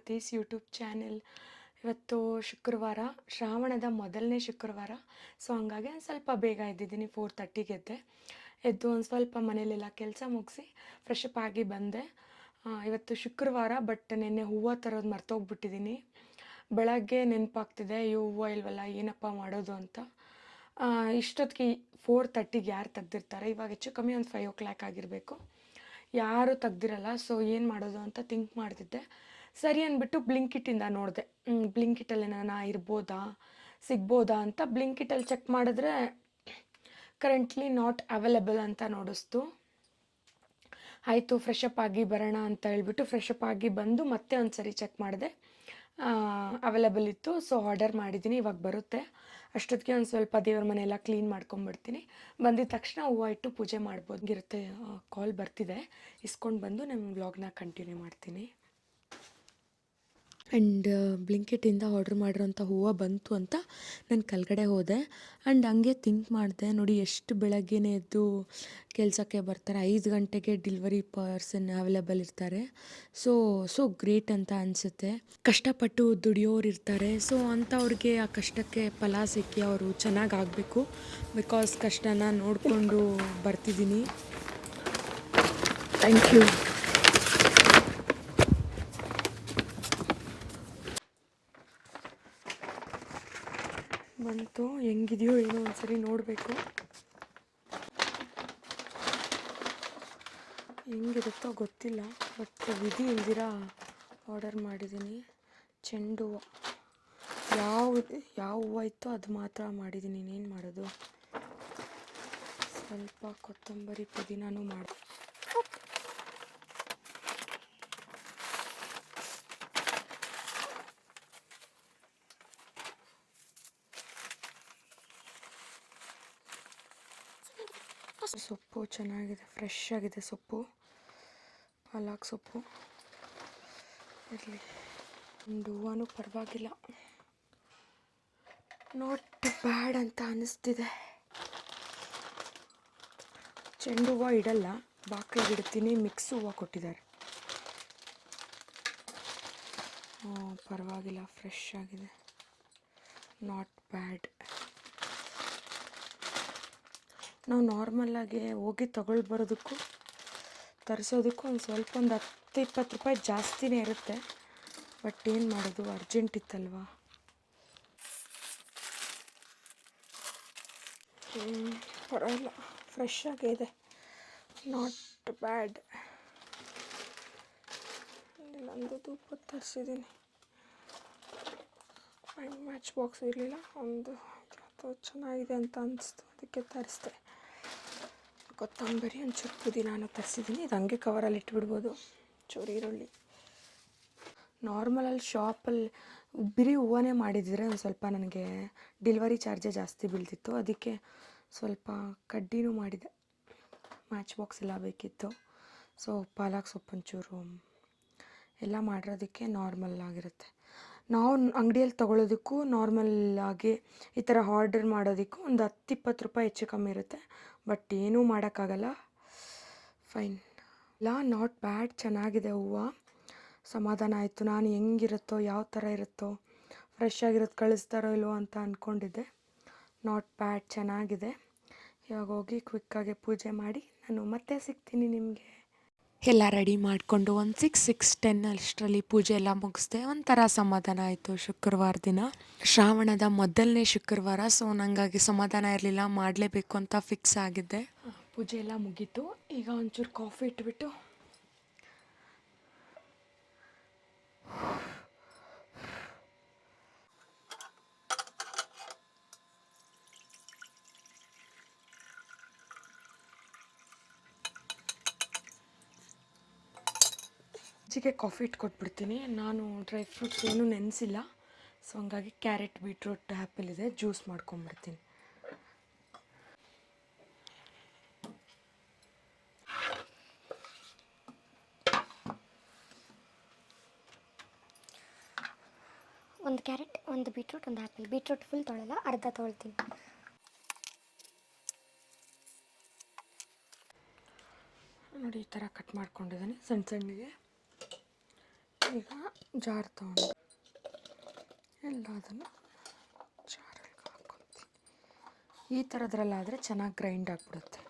ಕೃತೀಸ್ YouTube channel ಇವತ್ತು ಶುಕ್ರವಾರ, ಶ್ರಾವಣದ ಮೊದಲನೇ ಶುಕ್ರವಾರ. ಸೊ ಹಂಗಾಗಿ ಒಂದು ಸ್ವಲ್ಪ ಬೇಗ ಎದ್ದಿದ್ದೀನಿ ಫೋರ್ ತರ್ಟಿಗೆ ಎದ್ದೆ. ಎದ್ದು ಒಂದು ಸ್ವಲ್ಪ ಮನೇಲೆಲ್ಲ ಕೆಲಸ ಮುಗಿಸಿ ಫ್ರೆಶಪ್ ಆಗಿ ಬಂದೆ. ಇವತ್ತು ಶುಕ್ರವಾರ ಬಟ್ ನಿನ್ನೆ ಹೂವು ತರೋದು ಮರ್ತೋಗ್ಬಿಟ್ಟಿದ್ದೀನಿ ಬೆಳಗ್ಗೆ ನೆನಪಾಗ್ತಿದೆ ಅಯ್ಯೋ ಹೂವು ಇಲ್ವಲ್ಲ, ಏನಪ್ಪ ಮಾಡೋದು ಅಂತ. ಇಷ್ಟೊತ್ತಿಗೆ ಫೋರ್ ತರ್ಟಿಗೆ ಯಾರು ತೆಗ್ದಿರ್ತಾರೆ? ಇವಾಗ ಹೆಚ್ಚು ಕಮ್ಮಿ ಒಂದು ಫೈವ್ ಓ ಕ್ಲಾಕ್ ಆಗಿರಬೇಕು. ಯಾರೂ ತೆಗ್ದಿರಲ್ಲ ಸೊ ಏನು ಮಾಡೋದು ಅಂತ ಥಿಂಕ್ ಮಾಡ್ತಿದ್ದೆ. ಸರಿ ಅಂದ್ಬಿಟ್ಟು ಬ್ಲಿಂಕಿಟ್ಟಿಂದ ನೋಡಿದೆ. ಬ್ಲಿಂಕಿಟಲ್ಲಿ ನಾನು ಇರ್ಬೋದಾ? ಸಿಗ್ಬೋದಾ ಅಂತ ಬ್ಲಿಂಕಿಟಲ್ಲಿ ಚೆಕ್ ಮಾಡಿದ್ರೆ ಕರೆಂಟ್ಲಿ ನಾಟ್ ಅವೈಲೇಬಲ್ ಅಂತ ನೋಡಿಸ್ತು. ಆಯಿತು ಫ್ರೆಶ್ ಆಗಿ ಬರೋಣ ಅಂತ ಹೇಳ್ಬಿಟ್ಟು ಫ್ರೆಶ್ ಅಪ್ ಆಗಿ ಬಂದು ಮತ್ತೆ ಒಂದು ಸರಿ ಚೆಕ್ ಮಾಡಿದೆ. ಅವೈಲೇಬಲ್ ಇತ್ತು. ಸೊ ಆರ್ಡರ್ ಮಾಡಿದ್ದೀನಿ. ಇವಾಗ ಬರುತ್ತೆ. ಅಷ್ಟೊತ್ತಿಗೆ ಒಂದು ಸ್ವಲ್ಪ ದೇವ್ರ ಮನೆಯೆಲ್ಲ ಕ್ಲೀನ್ ಮಾಡ್ಕೊಂಬಿಡ್ತೀನಿ. ಬಂದಿದ ತಕ್ಷಣ ಹೂವು ಇಟ್ಟು ಪೂಜೆ ಮಾಡ್ಬೋದು ಇರುತ್ತೆ ಕಾಲ್ ಬರ್ತಿದೆ. ಇಸ್ಕೊಂಡು ಬಂದು ನಿಮ್ಮ ವ್ಲಾಗ್ನ ಕಂಟಿನ್ಯೂ ಮಾಡ್ತೀನಿ. ಆ್ಯಂಡ್ ಬ್ಲಿಂಕೆಟಿಂದ ಆರ್ಡ್ರ್ ಮಾಡಿರೋಂಥ ಹೂವು ಬಂತು ಅಂತ ನಾನು ಕೆಳಗಡೆ ಹೋದೆ. ಆ್ಯಂಡ್ ಹಂಗೆ ಥಿಂಕ್ ಮಾಡಿದೆ, ನೋಡಿ ಎಷ್ಟು ಬೆಳಗ್ಗೆನೇ ಎದ್ದು ಕೆಲಸಕ್ಕೆ ಬರ್ತಾರೆ. ಐದು ಗಂಟೆಗೆ ಡಿಲ್ವರಿ ಪರ್ಸನ್ ಅವೈಲೇಬಲ್ ಇರ್ತಾರೆ. ಸೊ ಸೊ ಗ್ರೇಟ್ ಅಂತ ಅನಿಸುತ್ತೆ. ಕಷ್ಟಪಟ್ಟು ದುಡಿಯೋರು ಇರ್ತಾರೆ. ಸೊ ಅಂಥವ್ರಿಗೆ ಆ ಕಷ್ಟಕ್ಕೆ ಫಲ ಸಿಕ್ಕಿ ಅವರು ಚೆನ್ನಾಗಿ ಆಗಬೇಕು. ಬಿಕಾಸ್ ಕಷ್ಟನ ನೋಡಿಕೊಂಡು ಬರ್ತಿದ್ದೀನಿ. ಥ್ಯಾಂಕ್ ಯು ಬಂತು. ಹೆಂಗಿದೆಯೋ ಏನೋ ಒಂದ್ಸರಿ ನೋಡಬೇಕು. ಹೆಂಗಿರುತ್ತೋ ಗೊತ್ತಿಲ್ಲ, ಬಟ್ ವಿಧಿ ಇಲ್ದಿರ ಆರ್ಡರ್ ಮಾಡಿದ್ದೀನಿ. ಚೆಂಡು ಹೂವು. ಯಾವ ಯಾವ ಹೂವು ಇತ್ತೋ ಅದು ಮಾತ್ರ ಮಾಡಿದ್ದೀನಿ. ಇನ್ನೇನು ಮಾಡೋದು? ಸ್ವಲ್ಪ ಕೊತ್ತಂಬರಿ ಪುದೀನೂ ಮಾಡಿ ಸೊಪ್ಪು, ಚೆನ್ನಾಗಿದೆ ಫ್ರೆಶ್ ಆಗಿದೆ ಸೊಪ್ಪು. ಪಾಲಾಕ್ ಸೊಪ್ಪು. ಇರಲಿ. ಒಂದು ಹೂವನೂ ಪರವಾಗಿಲ್ಲ. ನಾಟ್ ಬ್ಯಾಡ್ ಅಂತ ಅನ್ನಿಸ್ತಿದೆ ಚೆಂಡು ಹೂವು ಇಡಲ್ಲ ಬಾಕಿ ಇಡ್ತೀನಿ ಮಿಕ್ಸ್ ಹೂವು ಕೊಟ್ಟಿದ್ದಾರೆ. ಪರವಾಗಿಲ್ಲ ಫ್ರೆಶ್ ಆಗಿದೆ. ನಾಟ್ ಬ್ಯಾಡ್ ನಾವು ನಾರ್ಮಲ್ಲಾಗಿ ಹೋಗಿ ತಗೊಳ್ ಬರೋದಕ್ಕೂ ತರಿಸೋದಕ್ಕೂ ಒಂದು ಸ್ವಲ್ಪ ಒಂದು ಹತ್ತು ಇಪ್ಪತ್ತು ರೂಪಾಯಿ ಜಾಸ್ತಿನೇ ಇರುತ್ತೆ. ಬಟ್ ಏನು ಮಾಡೋದು ಅರ್ಜೆಂಟ್ ಇತ್ತಲ್ವಾ? ಪರವಾಗಿಲ್ಲ ಫ್ರೆಶ್ ಆಗಿದೆ ನಾಟ್ ಬ್ಯಾಡ್ ನಂದು ಧೂಪ ತರಿಸಿದ್ದೀನಿ ಆ್ಯಂಡ್ ಮ್ಯಾಚ್ ಬಾಕ್ಸ್ ಇರಲಿಲ್ಲ, ಒಂದು ಚೆನ್ನಾಗಿದೆ ಅಂತ ಅನಿಸ್ತು, ಅದಕ್ಕೆ ತರಿಸ್ದೆ. ಕೊತ್ತಂಬರಿ ಒಂಚೂರು ಪುದೀನಾನು ತರಿಸಿದ್ದೀನಿ. ಇದು ಹಂಗೆ ಕವರಲ್ಲಿ ಇಟ್ಬಿಡ್ಬೋದು. ಚೂರು ಈರುಳ್ಳಿ. ನಾರ್ಮಲಲ್ಲಿ ಶಾಪಲ್ಲಿ ಬಿರಿ ಹೂವನೇ ಮಾಡಿದರೆ ಒಂದು ಸ್ವಲ್ಪ ನನಗೆ ಡೆಲಿವರಿ ಚಾರ್ಜೇ ಜಾಸ್ತಿ ಬೀಳ್ತಿತ್ತು. ಅದಕ್ಕೆ ಸ್ವಲ್ಪ ಕಡ್ಡಿನೂ ಮಾಡಿದೆ. ಮ್ಯಾಚ್ ಬಾಕ್ಸ್ ಎಲ್ಲ ಬೇಕಿತ್ತು. ಸೊ ಪಾಲಕ್ ಸೊಪ್ಪು ಒಂಚೂರು ಎಲ್ಲ ಮಾಡಿರೋದಕ್ಕೆ ನಾರ್ಮಲ್ ಆಗಿರುತ್ತೆ. ನಾವು ಅಂಗಡಿಯಲ್ಲಿ ತೊಗೊಳೋದಕ್ಕೂ ನಾರ್ಮಲ್ ಆಗಿ ಈ ಥರ ಆರ್ಡರ್ ಮಾಡೋದಕ್ಕೂ ಒಂದು ಹತ್ತು ಇಪ್ಪತ್ತು ರೂಪಾಯಿ ಹೆಚ್ಚು ಕಮ್ಮಿ ಇರುತ್ತೆ. ಬಟ್ ಏನೂ ಮಾಡೋಕ್ಕಾಗಲ್ಲ. ಫೈನ್. ಇಲ್ಲ ನಾಟ್ ಬ್ಯಾಡ್. ಚೆನ್ನಾಗಿದೆ ಹೂವು. ಸಮಾಧಾನ ಆಯಿತು. ನಾನು ಹೆಂಗಿರುತ್ತೋ, ಯಾವ ಥರ ಇರುತ್ತೋ ಫ್ರೆಶ್ ಆಗಿರೋದು ಕಳಿಸ್ತಾರೋ ಇಲ್ವೋ ಅಂತ ಅಂದ್ಕೊಂಡಿದ್ದೆ ನಾಟ್ ಬ್ಯಾಡ್. ಚೆನ್ನಾಗಿದೆ. ಇವಾಗ ಹೋಗಿ ಕ್ವಿಕ್ಕಾಗಿ ಪೂಜೆ ಮಾಡಿ ನಾನು ಮತ್ತೆ ಸಿಗ್ತೀನಿ ನಿಮಗೆ. ಎಲ್ಲ ರೆಡಿ ಮಾಡಿಕೊಂಡು ಒಂದು ಸಿಕ್ಸ್ ಸಿಕ್ಸ್ ಟೆನ್ ಅಷ್ಟರಲ್ಲಿ ಪೂಜೆ ಎಲ್ಲ ಮುಗಿಸ್ದೆ. ಒಂಥರ ಸಮಾಧಾನ ಆಯಿತು ಶುಕ್ರವಾರ ದಿನ. ಶ್ರಾವಣದ ಮೊದಲನೇ ಶುಕ್ರವಾರ ಸೊ ನನಗಾಗಿ ಸಮಾಧಾನ ಇರಲಿಲ್ಲ, ಮಾಡಲೇಬೇಕು ಅಂತ ಫಿಕ್ಸ್ ಆಗಿದ್ದೆ. ಪೂಜೆ ಎಲ್ಲ ಮುಗೀತು. ಈಗ ಒಂಚೂರು ಕಾಫಿ ಇಟ್ಬಿಟ್ಟು. ಅಜ್ಜಿಗೆ ಕಾಫಿ ಇಟ್ಕೊಟ್ಬಿಡ್ತೀನಿ. ನಾನು ಡ್ರೈ ಫ್ರೂಟ್ಸ್ ಏನೂ ನೆನೆಸಿಲ್ಲ. ಸೊ ಹಂಗಾಗಿ ಕ್ಯಾರೆಟ್ ಬೀಟ್ರೂಟ್ ಆ್ಯಪಲ್ ಇದೆ. ಜ್ಯೂಸ್ ಮಾಡ್ಕೊಂಬಿಡ್ತೀನಿ. ಒಂದು ಕ್ಯಾರೆಟ್ ಒಂದು ಬೀಟ್ರೂಟ್ ಒಂದು ಆ್ಯಪಲ್. ಬೀಟ್ರೂಟ್ ಫುಲ್ ತೊಳೆಲ್ಲ ಅರ್ಧ ತೊಳ್ತೀನಿ. ನೋಡಿ ಈ ಥರ ಕಟ್ ಮಾಡ್ಕೊಂಡಿದ್ದೀನಿ ಸಣ್ಣ ಸಣ್ಣಗೆ. ಈಗ ಜಾರ್ ತಗೊಂಡು ಎಲ್ಲದನ್ನು ಜಾರಲ್ಲಿ ಹಾಕ್ಕೊತೀನಿ ಈ ಥರದ್ರಲ್ಲಾದರೆ ಚೆನ್ನಾಗಿ ಗ್ರೈಂಡ್ ಆಗಿಬಿಡುತ್ತೆ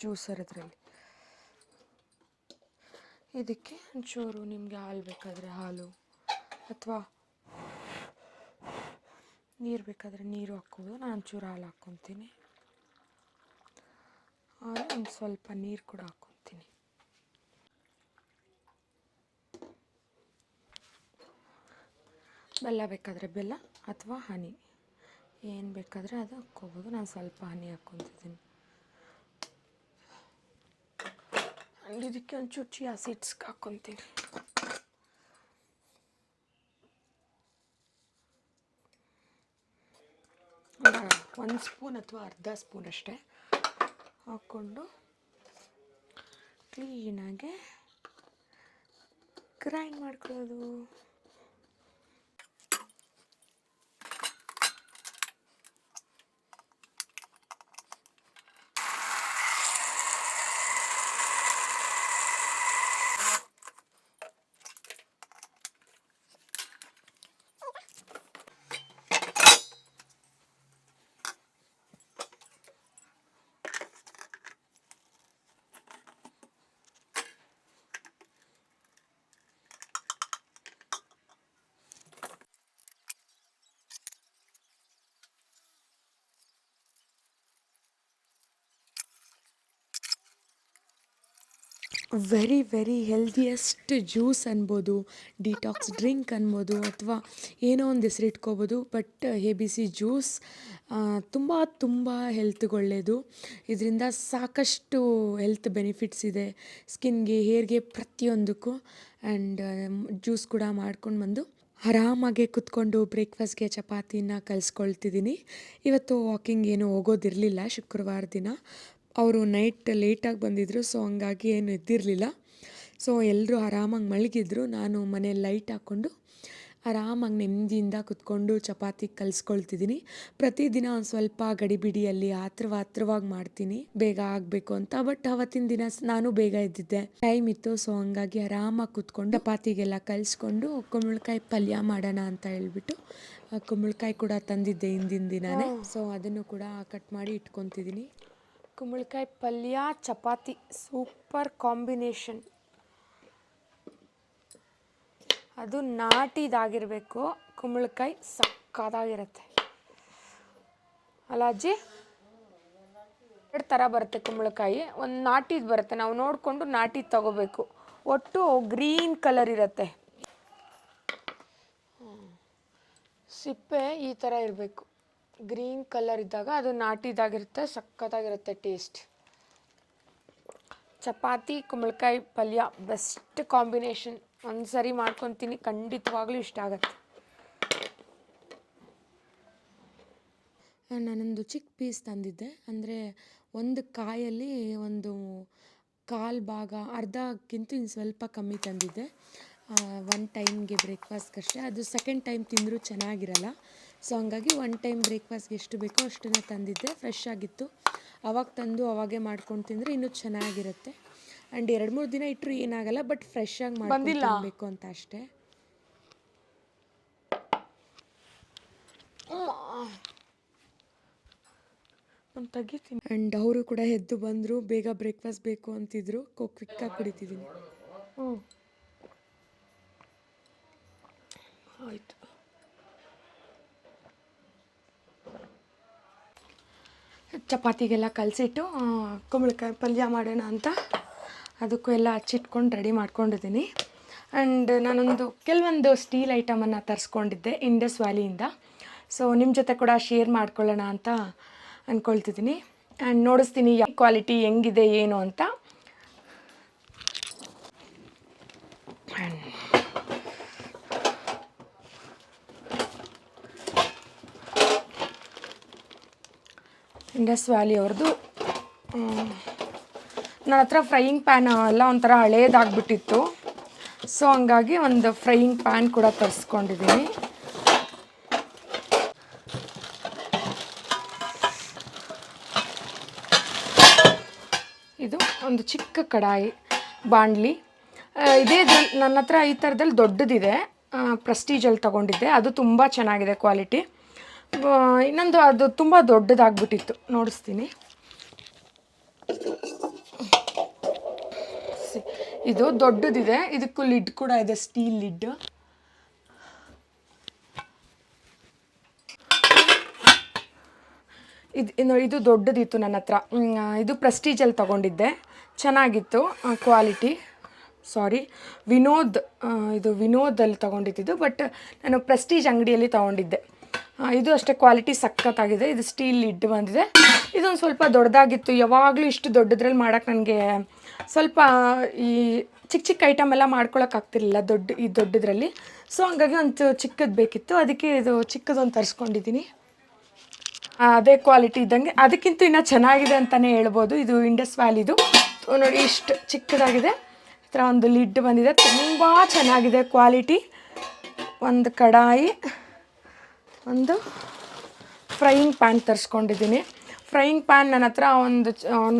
ಜ್ಯೂಸರ್ ಇದರಲ್ಲಿ ಇದಕ್ಕೆ ಒಂಚೂರು ನಿಮಗೆ ಹಾಲು ಬೇಕಾದರೆ ಹಾಲು ಅಥವಾ ನೀರು ಬೇಕಾದರೆ ನೀರು ಹಾಕ್ಕೋಬೋದು ನಾನು ಒಂಚೂರು ಹಾಲು ಹಾಕ್ಕೊತೀನಿ ಹಾಲು ಒಂದು ಸ್ವಲ್ಪ ನೀರು ಕೂಡ ಹಾಕ್ಕೊತೀನಿ ಬೆಲ್ಲ ಬೇಕಾದರೆ ಬೆಲ್ಲ ಅಥವಾ ಹನಿ. ಏನು ಬೇಕಾದರೆ ಅದು ಹಾಕ್ಕೋಬೋದು. ನಾನು ಸ್ವಲ್ಪ ಹನಿ ಹಾಕ್ಕೊತಿದ್ದೀನಿ. ಇದಕ್ಕೆ ಒಂಚೂರು ಚಿಯಾ ಸೀಡ್ಸ್ ಹಾಕ್ಕೊತೀನಿ. ಒಂದು ಸ್ಪೂನ್ ಅಥವಾ ಅರ್ಧ ಸ್ಪೂನ್ ಅಷ್ಟೇ ಹಾಕ್ಕೊಂಡು ಕ್ಲೀನಾಗೆ ಗ್ರೈಂಡ್ ಮಾಡ್ಕೊಳ್ಳೋದು. ವೆರಿ ವೆರಿ ಹೆಲ್ದಿಯೆಸ್ಟ್ ಜ್ಯೂಸ್ ಅನ್ಬೋದು ಡಿಟಾಕ್ಸ್ ಡ್ರಿಂಕ್ ಅನ್ಬೋದು, ಅಥವಾ ಏನೋ ಒಂದು ಹೆಸರು ಇಟ್ಕೋಬೋದು. But A B C juice ತುಂಬ ತುಂಬ ಹೆಲ್ತ್ಗೆ ಒಳ್ಳೆಯದು ಇದರಿಂದ ಸಾಕಷ್ಟು ಹೆಲ್ತ್ ಬೆನಿಫಿಟ್ಸ್ ಇದೆ. ಸ್ಕಿನ್ಗೆ ಹೇರ್ಗೆ ಪ್ರತಿಯೊಂದಕ್ಕೂ. ಆ್ಯಂಡ್ ಜ್ಯೂಸ್ ಕೂಡ ಮಾಡ್ಕೊಂಡು ಬಂದು ಆರಾಮಾಗೆ ಕುತ್ಕೊಂಡು ಬ್ರೇಕ್ಫಾಸ್ಟ್ಗೆ ಚಪಾತಿನ ಕಲಿಸ್ಕೊಳ್ತಿದ್ದೀನಿ ಇವತ್ತು ವಾಕಿಂಗ್ ಏನು ಹೋಗೋದಿರಲಿಲ್ಲ ಶುಕ್ರವಾರ ದಿನ. ಅವರು ನೈಟ್ ಲೇಟಾಗಿ ಬಂದಿದ್ದರು ಸೊ ಹಂಗಾಗಿ ಏನು ಎದ್ದಿರಲಿಲ್ಲ. ಸೊ ಎಲ್ಲರೂ ಆರಾಮಾಗಿ ಮಲಗಿದ್ರು. ನಾನು ಮನೇಲಿ ಲೈಟ್ ಹಾಕ್ಕೊಂಡು ಆರಾಮಾಗಿ ನೆಮ್ಮದಿಯಿಂದ ಕುತ್ಕೊಂಡು ಚಪಾತಿ ಕಲಿಸ್ಕೊಳ್ತಿದ್ದೀನಿ. ಪ್ರತಿದಿನ ಒಂದು ಸ್ವಲ್ಪ ಗಡಿಬಿಡಿಯಲ್ಲಿ ಆತ್ರವ ಆತ್ರವಾಗಿ ಮಾಡ್ತೀನಿ. ಬೇಗ ಆಗಬೇಕು ಅಂತ. ಬಟ್ ಅವತ್ತಿನ ದಿನ ನಾನು ಬೇಗ ಇದ್ದಿದ್ದೆ ಟೈಮ್ ಇತ್ತು ಸೊ ಹಂಗಾಗಿ ಆರಾಮಾಗಿ ಕುತ್ಕೊಂಡು ಚಪಾತಿಗೆಲ್ಲ ಕಲಿಸ್ಕೊಂಡು ಕುಂಬಳಕಾಯಿ ಪಲ್ಯ ಮಾಡೋಣ ಅಂತ ಹೇಳ್ಬಿಟ್ಟು ಕುಂಬಳಕಾಯಿ ಕೂಡ ತಂದಿದ್ದೆ ಹಿಂದಿನ ದಿನನೇ. ಸೊ ಅದನ್ನು ಕೂಡ ಕಟ್ ಮಾಡಿ ಇಟ್ಕೊತಿದ್ದೀನಿ. ಕುಂಬಳಕಾಯಿ ಪಲ್ಯ, ಚಪಾತಿ, ಸೂಪರ್ ಕಾಂಬಿನೇಷನ್. ಅದು ನಾಟಿದಾಗಿರಬೇಕು, ಕುಂಬಳಕಾಯಿ ಸಕ್ಕದಾಗಿರುತ್ತೆ ಅಲ್ಲ ಅಜ್ಜಿ ಎರಡು ಥರ ಬರುತ್ತೆ ಕುಂಬಳಕಾಯಿ. ಒಂದು ನಾಟಿದು ಬರುತ್ತೆ, ನಾವು ನೋಡಿಕೊಂಡು ನಾಟಿ ತಗೋಬೇಕು. ಒಟ್ಟು ಗ್ರೀನ್ ಕಲರ್ ಇರುತ್ತೆ. ಸಿಪ್ಪೆ ಈ ಥರ ಇರಬೇಕು. ಗ್ರೀನ್ ಕಲರ್ ಇದ್ದಾಗ ಅದು ನಾಟಿದಾಗಿರುತ್ತೆ ಸಕ್ಕತ್ತಾಗಿರುತ್ತೆ ಟೇಸ್ಟ್. ಚಪಾತಿ, ಕುಂಬಳಕಾಯಿ ಪಲ್ಯ ಬೆಸ್ಟ್ ಕಾಂಬಿನೇಷನ್ ಒಂದು ಸರಿ ಮಾಡ್ಕೊತೀನಿ, ಖಂಡಿತವಾಗ್ಲೂ ಇಷ್ಟ ಆಗುತ್ತೆ. ನಾನೊಂದು ಚಿಕ್ಕ ಪೀಸ್ ತಂದಿದ್ದೆ. ಅಂದರೆ ಒಂದು ಕಾಯಲ್ಲಿ ಒಂದು ಕಾಲು ಭಾಗ, ಅರ್ಧಕ್ಕಿಂತ ಇನ್ನು ಸ್ವಲ್ಪ ಕಮ್ಮಿ ತಂದಿದ್ದೆ. ಒನ್ ಟೈಮ್ಗೆ ಬ್ರೇಕ್ಫಾಸ್ಟ್ಗಷ್ಟೇ ಅದು ಸೆಕೆಂಡ್ ಟೈಮ್ ತಿಂದರೂ ಚೆನ್ನಾಗಿರಲ್ಲ. ಸೊ ಹಂಗಾಗಿ ಒನ್ ಟೈಮ್ ಬ್ರೇಕ್ಫಾಸ್ಟ್ಗೆ ಎಷ್ಟು ಬೇಕೋ ಅಷ್ಟನ್ನು ತಂದಿದ್ದೆ. ಫ್ರೆಶ್ ಆಗಿತ್ತು. ಅವಾಗ ತಂದು ಅವಾಗೆ ಮಾಡ್ಕೊಂಡು ತಿಂದರೆ ಇನ್ನೂ ಚೆನ್ನಾಗಿರುತ್ತೆ. ಆ್ಯಂಡ್ ಎರಡು ಮೂರು ದಿನ ಇಟ್ಟರು ಏನಾಗಲ್ಲ ಬಟ್ ಫ್ರೆಶ್ ಆಗಿ ಮಾಡಬೇಕು ಅಂತ ಅಷ್ಟೇ. ತೆಗಿತೀನಿ ಆ್ಯಂಡ್ ಅವರು ಕೂಡ ಎದ್ದು ಬಂದರು ಬೇಗ ಬ್ರೇಕ್ಫಾಸ್ಟ್ ಬೇಕು ಅಂತಿದ್ರು. ಕೋ ಕ್ವಿಕ್ಕಾಗಿ ಕುಡಿತಿದ್ದೀನಿ ಹ್ಞೂ ಚಪಾತಿಗೆಲ್ಲ ಕಲಸಿಟ್ಟು ಕುಂಬಳಕಾಯಿ ಪಲ್ಯ ಮಾಡೋಣ ಅಂತ ಅದಕ್ಕೂ ಎಲ್ಲ ಹಚ್ಚಿಟ್ಕೊಂಡು ರೆಡಿ ಮಾಡ್ಕೊಂಡಿದ್ದೀನಿ. ಆ್ಯಂಡ್ ನಾನೊಂದು ಕೆಲವೊಂದು ಸ್ಟೀಲ್ ಐಟಮನ್ನು ತರಿಸ್ಕೊಂಡಿದ್ದೆ ಇಂಡಸ್ ವ್ಯಾಲಿಯಿಂದ ಸೊ ನಿಮ್ಮ ಜೊತೆ ಕೂಡ ಶೇರ್ ಮಾಡ್ಕೊಳ್ಳೋಣ ಅಂತ ಅಂದ್ಕೊಳ್ತಿದ್ದೀನಿ ಆ್ಯಂಡ್ ನೋಡಿಸ್ತೀನಿ ಯಾವ ಕ್ವಾಲಿಟಿ ಹೆಂಗಿದೆ, ಏನು ಅಂತ. ಇಂಡಸ್ ವ್ಯಾಲಿ ಅವ್ರದ್ದು ನನ್ನ ಹತ್ರ ಫ್ರೈಯಿಂಗ್ ಪ್ಯಾನ್ ಎಲ್ಲ ಒಂಥರ ಹಳೇದಾಗ್ಬಿಟ್ಟಿತ್ತು. ಸೊ ಹಂಗಾಗಿ ಒಂದು ಫ್ರೈಯಿಂಗ್ ಪ್ಯಾನ್ ಕೂಡ ತರಿಸ್ಕೊಂಡಿದ್ದೀನಿ ಇದು ಒಂದು ಚಿಕ್ಕ ಕಡಾಯಿ ಬಾಂಡ್ಲಿ ಇದೇ ನನ್ನ ಹತ್ರ ಈ ಥರದಲ್ಲಿ ದೊಡ್ಡದಿದೆ. ಪ್ರೆಸ್ಟೀಜಲ್ಲಿ ತೊಗೊಂಡಿದ್ದೆ. ಅದು ತುಂಬ ಚೆನ್ನಾಗಿದೆ ಕ್ವಾಲಿಟಿ. ಇನ್ನೊಂದು ಅದು ತುಂಬ ದೊಡ್ಡದಾಗ್ಬಿಟ್ಟಿತ್ತು. ನೋಡಿಸ್ತೀನಿ. ಇದು ದೊಡ್ಡದಿದೆ. ಇದಕ್ಕೂ ಲಿಡ್ ಕೂಡ ಇದೆ, ಸ್ಟೀಲ್ ಲಿಡ್. ಇದು ಇದು ದೊಡ್ಡದಿತ್ತು ನನ್ನ ಹತ್ರ. ಇದು ಪ್ರೆಸ್ಟೀಜಲ್ಲಿ ತೊಗೊಂಡಿದ್ದೆ. ಚೆನ್ನಾಗಿತ್ತು ಕ್ವಾಲಿಟಿ ಸಾರಿ ವಿನೋದ್ ಇದು ವಿನೋದಲ್ಲಿ ತೊಗೊಂಡಿದ್ದು ಬಟ್ ನಾನು ಪ್ರೆಸ್ಟೀಜ್ ಅಂಗಡಿಯಲ್ಲಿ ತೊಗೊಂಡಿದ್ದೆ. ಇದು ಅಷ್ಟೇ ಕ್ವಾಲಿಟಿ ಸಖತ್ತಾಗಿದೆ. ಇದು ಸ್ಟೀಲ್ ಲಿಡ್ ಬಂದಿದೆ. ಇದೊಂದು ಸ್ವಲ್ಪ ದೊಡ್ಡದಾಗಿತ್ತು. ಯಾವಾಗಲೂ ಇಷ್ಟು ದೊಡ್ಡದ್ರಲ್ಲಿ ಮಾಡೋಕೆ ನನಗೆ ಸ್ವಲ್ಪ ಈ ಚಿಕ್ಕ ಚಿಕ್ಕ ಐಟಮ್ ಎಲ್ಲ ಆಗ್ತಿರ್ಲಿಲ್ಲ ದೊಡ್ಡ, ಈ ದೊಡ್ಡದ್ರಲ್ಲಿ. ಸೊ ಹಂಗಾಗಿ ಒಂದು ಚಿಕ್ಕದು ಬೇಕಿತ್ತು. ಅದಕ್ಕೆ ಇದು ಚಿಕ್ಕದೊಂದು ತರಿಸ್ಕೊಂಡಿದ್ದೀನಿ ಅದೇ ಕ್ವಾಲಿಟಿ ಇದ್ದಂಗೆ. ಅದಕ್ಕಿಂತ ಇನ್ನೂ ಚೆನ್ನಾಗಿದೆ ಅಂತಲೇ ಹೇಳ್ಬೋದು. ಇದು ಇಂಡಸ್ ವ್ಯಾಲಿದು ನೋಡಿ, ಇಷ್ಟು ಚಿಕ್ಕದಾಗಿದೆ. ಈ ಥರ ಒಂದು ಲಿಡ್ ಬಂದಿದೆ. ತುಂಬ ಚೆನ್ನಾಗಿದೆ ಕ್ವಾಲಿಟಿ ಒಂದು ಕಡಾಯಿ. ಒಂದು ಫ್ರೈಯಿಂಗ್ ಪ್ಯಾನ್ ತರಿಸ್ಕೊಂಡಿದ್ದೀನಿ. ಫ್ರೈಯಿಂಗ್ ಪ್ಯಾನ್ ನನ್ನ ಹತ್ರ ಒಂದು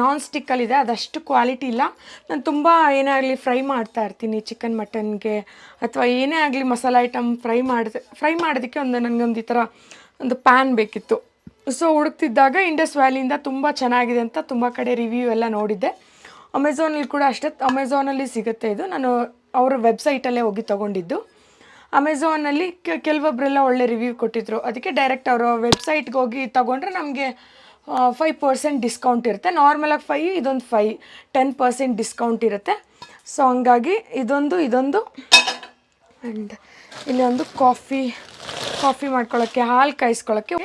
ನಾನ್ ಸ್ಟಿಕ್ಕಲ್ಲಿದೆ ಅದಷ್ಟು ಕ್ವಾಲಿಟಿ ಇಲ್ಲ. ನಾನು ತುಂಬ ಏನೇ ಆಗಲಿ ಫ್ರೈ ಮಾಡ್ತಾ ಇರ್ತೀನಿ ಚಿಕನ್, ಮಟನ್ಗೆ. ಅಥವಾ ಏನೇ ಆಗಲಿ ಮಸಾಲೆ ಐಟಮ್ ಫ್ರೈ ಮಾಡಿದೆ, ಫ್ರೈ ಮಾಡೋದಕ್ಕೆ ಒಂದು ನನಗೊಂದು ಈ ಥರ ಒಂದು ಪ್ಯಾನ್ ಬೇಕಿತ್ತು. ಸೊ ಹುಡುಕ್ತಿದ್ದಾಗ ಇಂಡಸ್ ವ್ಯಾಲಿಯಿಂದ ತುಂಬ ಚೆನ್ನಾಗಿದೆ ಅಂತ ತುಂಬ ಕಡೆ ರಿವ್ಯೂ ಎಲ್ಲ ನೋಡಿದ್ದೆ. ಅಮೆಝಾನಲ್ಲಿ ಕೂಡ ಅಷ್ಟೇ ಅಮೆಝಾನಲ್ಲಿ ಸಿಗುತ್ತೆ ಇದು. ನಾನು ಅವರ ವೆಬ್ಸೈಟಲ್ಲೇ ಹೋಗಿ ತೊಗೊಂಡಿದ್ದು. ಅಮೆಝಾನಲ್ಲಿ ಕೆಲವೊಬ್ಬರೆಲ್ಲ ಒಳ್ಳೆ ರಿವ್ಯೂ ಕೊಟ್ಟಿದ್ರು. ಅದಕ್ಕೆ ಡೈರೆಕ್ಟ್ ಅವರ ವೆಬ್ಸೈಟ್ಗೆ ಹೋಗಿ ತಗೊಂಡ್ರೆ ನಮಗೆ ಫೈವ್ ಪರ್ಸೆಂಟ್ ಡಿಸ್ಕೌಂಟ್ ಇರುತ್ತೆ. ನಾರ್ಮಲಾಗಿ ಫೈ ಇದೊಂದು ಫೈ ಟೆನ್ ಪರ್ಸೆಂಟ್ ಡಿಸ್ಕೌಂಟ್ ಇರುತ್ತೆ. ಸೊ ಹಂಗಾಗಿ ಇದೊಂದು ಇದೊಂದು ಆ್ಯಂಡ್ ಇನ್ನೊಂದು ಕಾಫಿ ಕಾಫಿ ಮಾಡ್ಕೊಳ್ಳೋಕ್ಕೆ ಹಾಲು ಕಾಯಿಸ್ಕೊಳ್ಳೋಕ್ಕೆ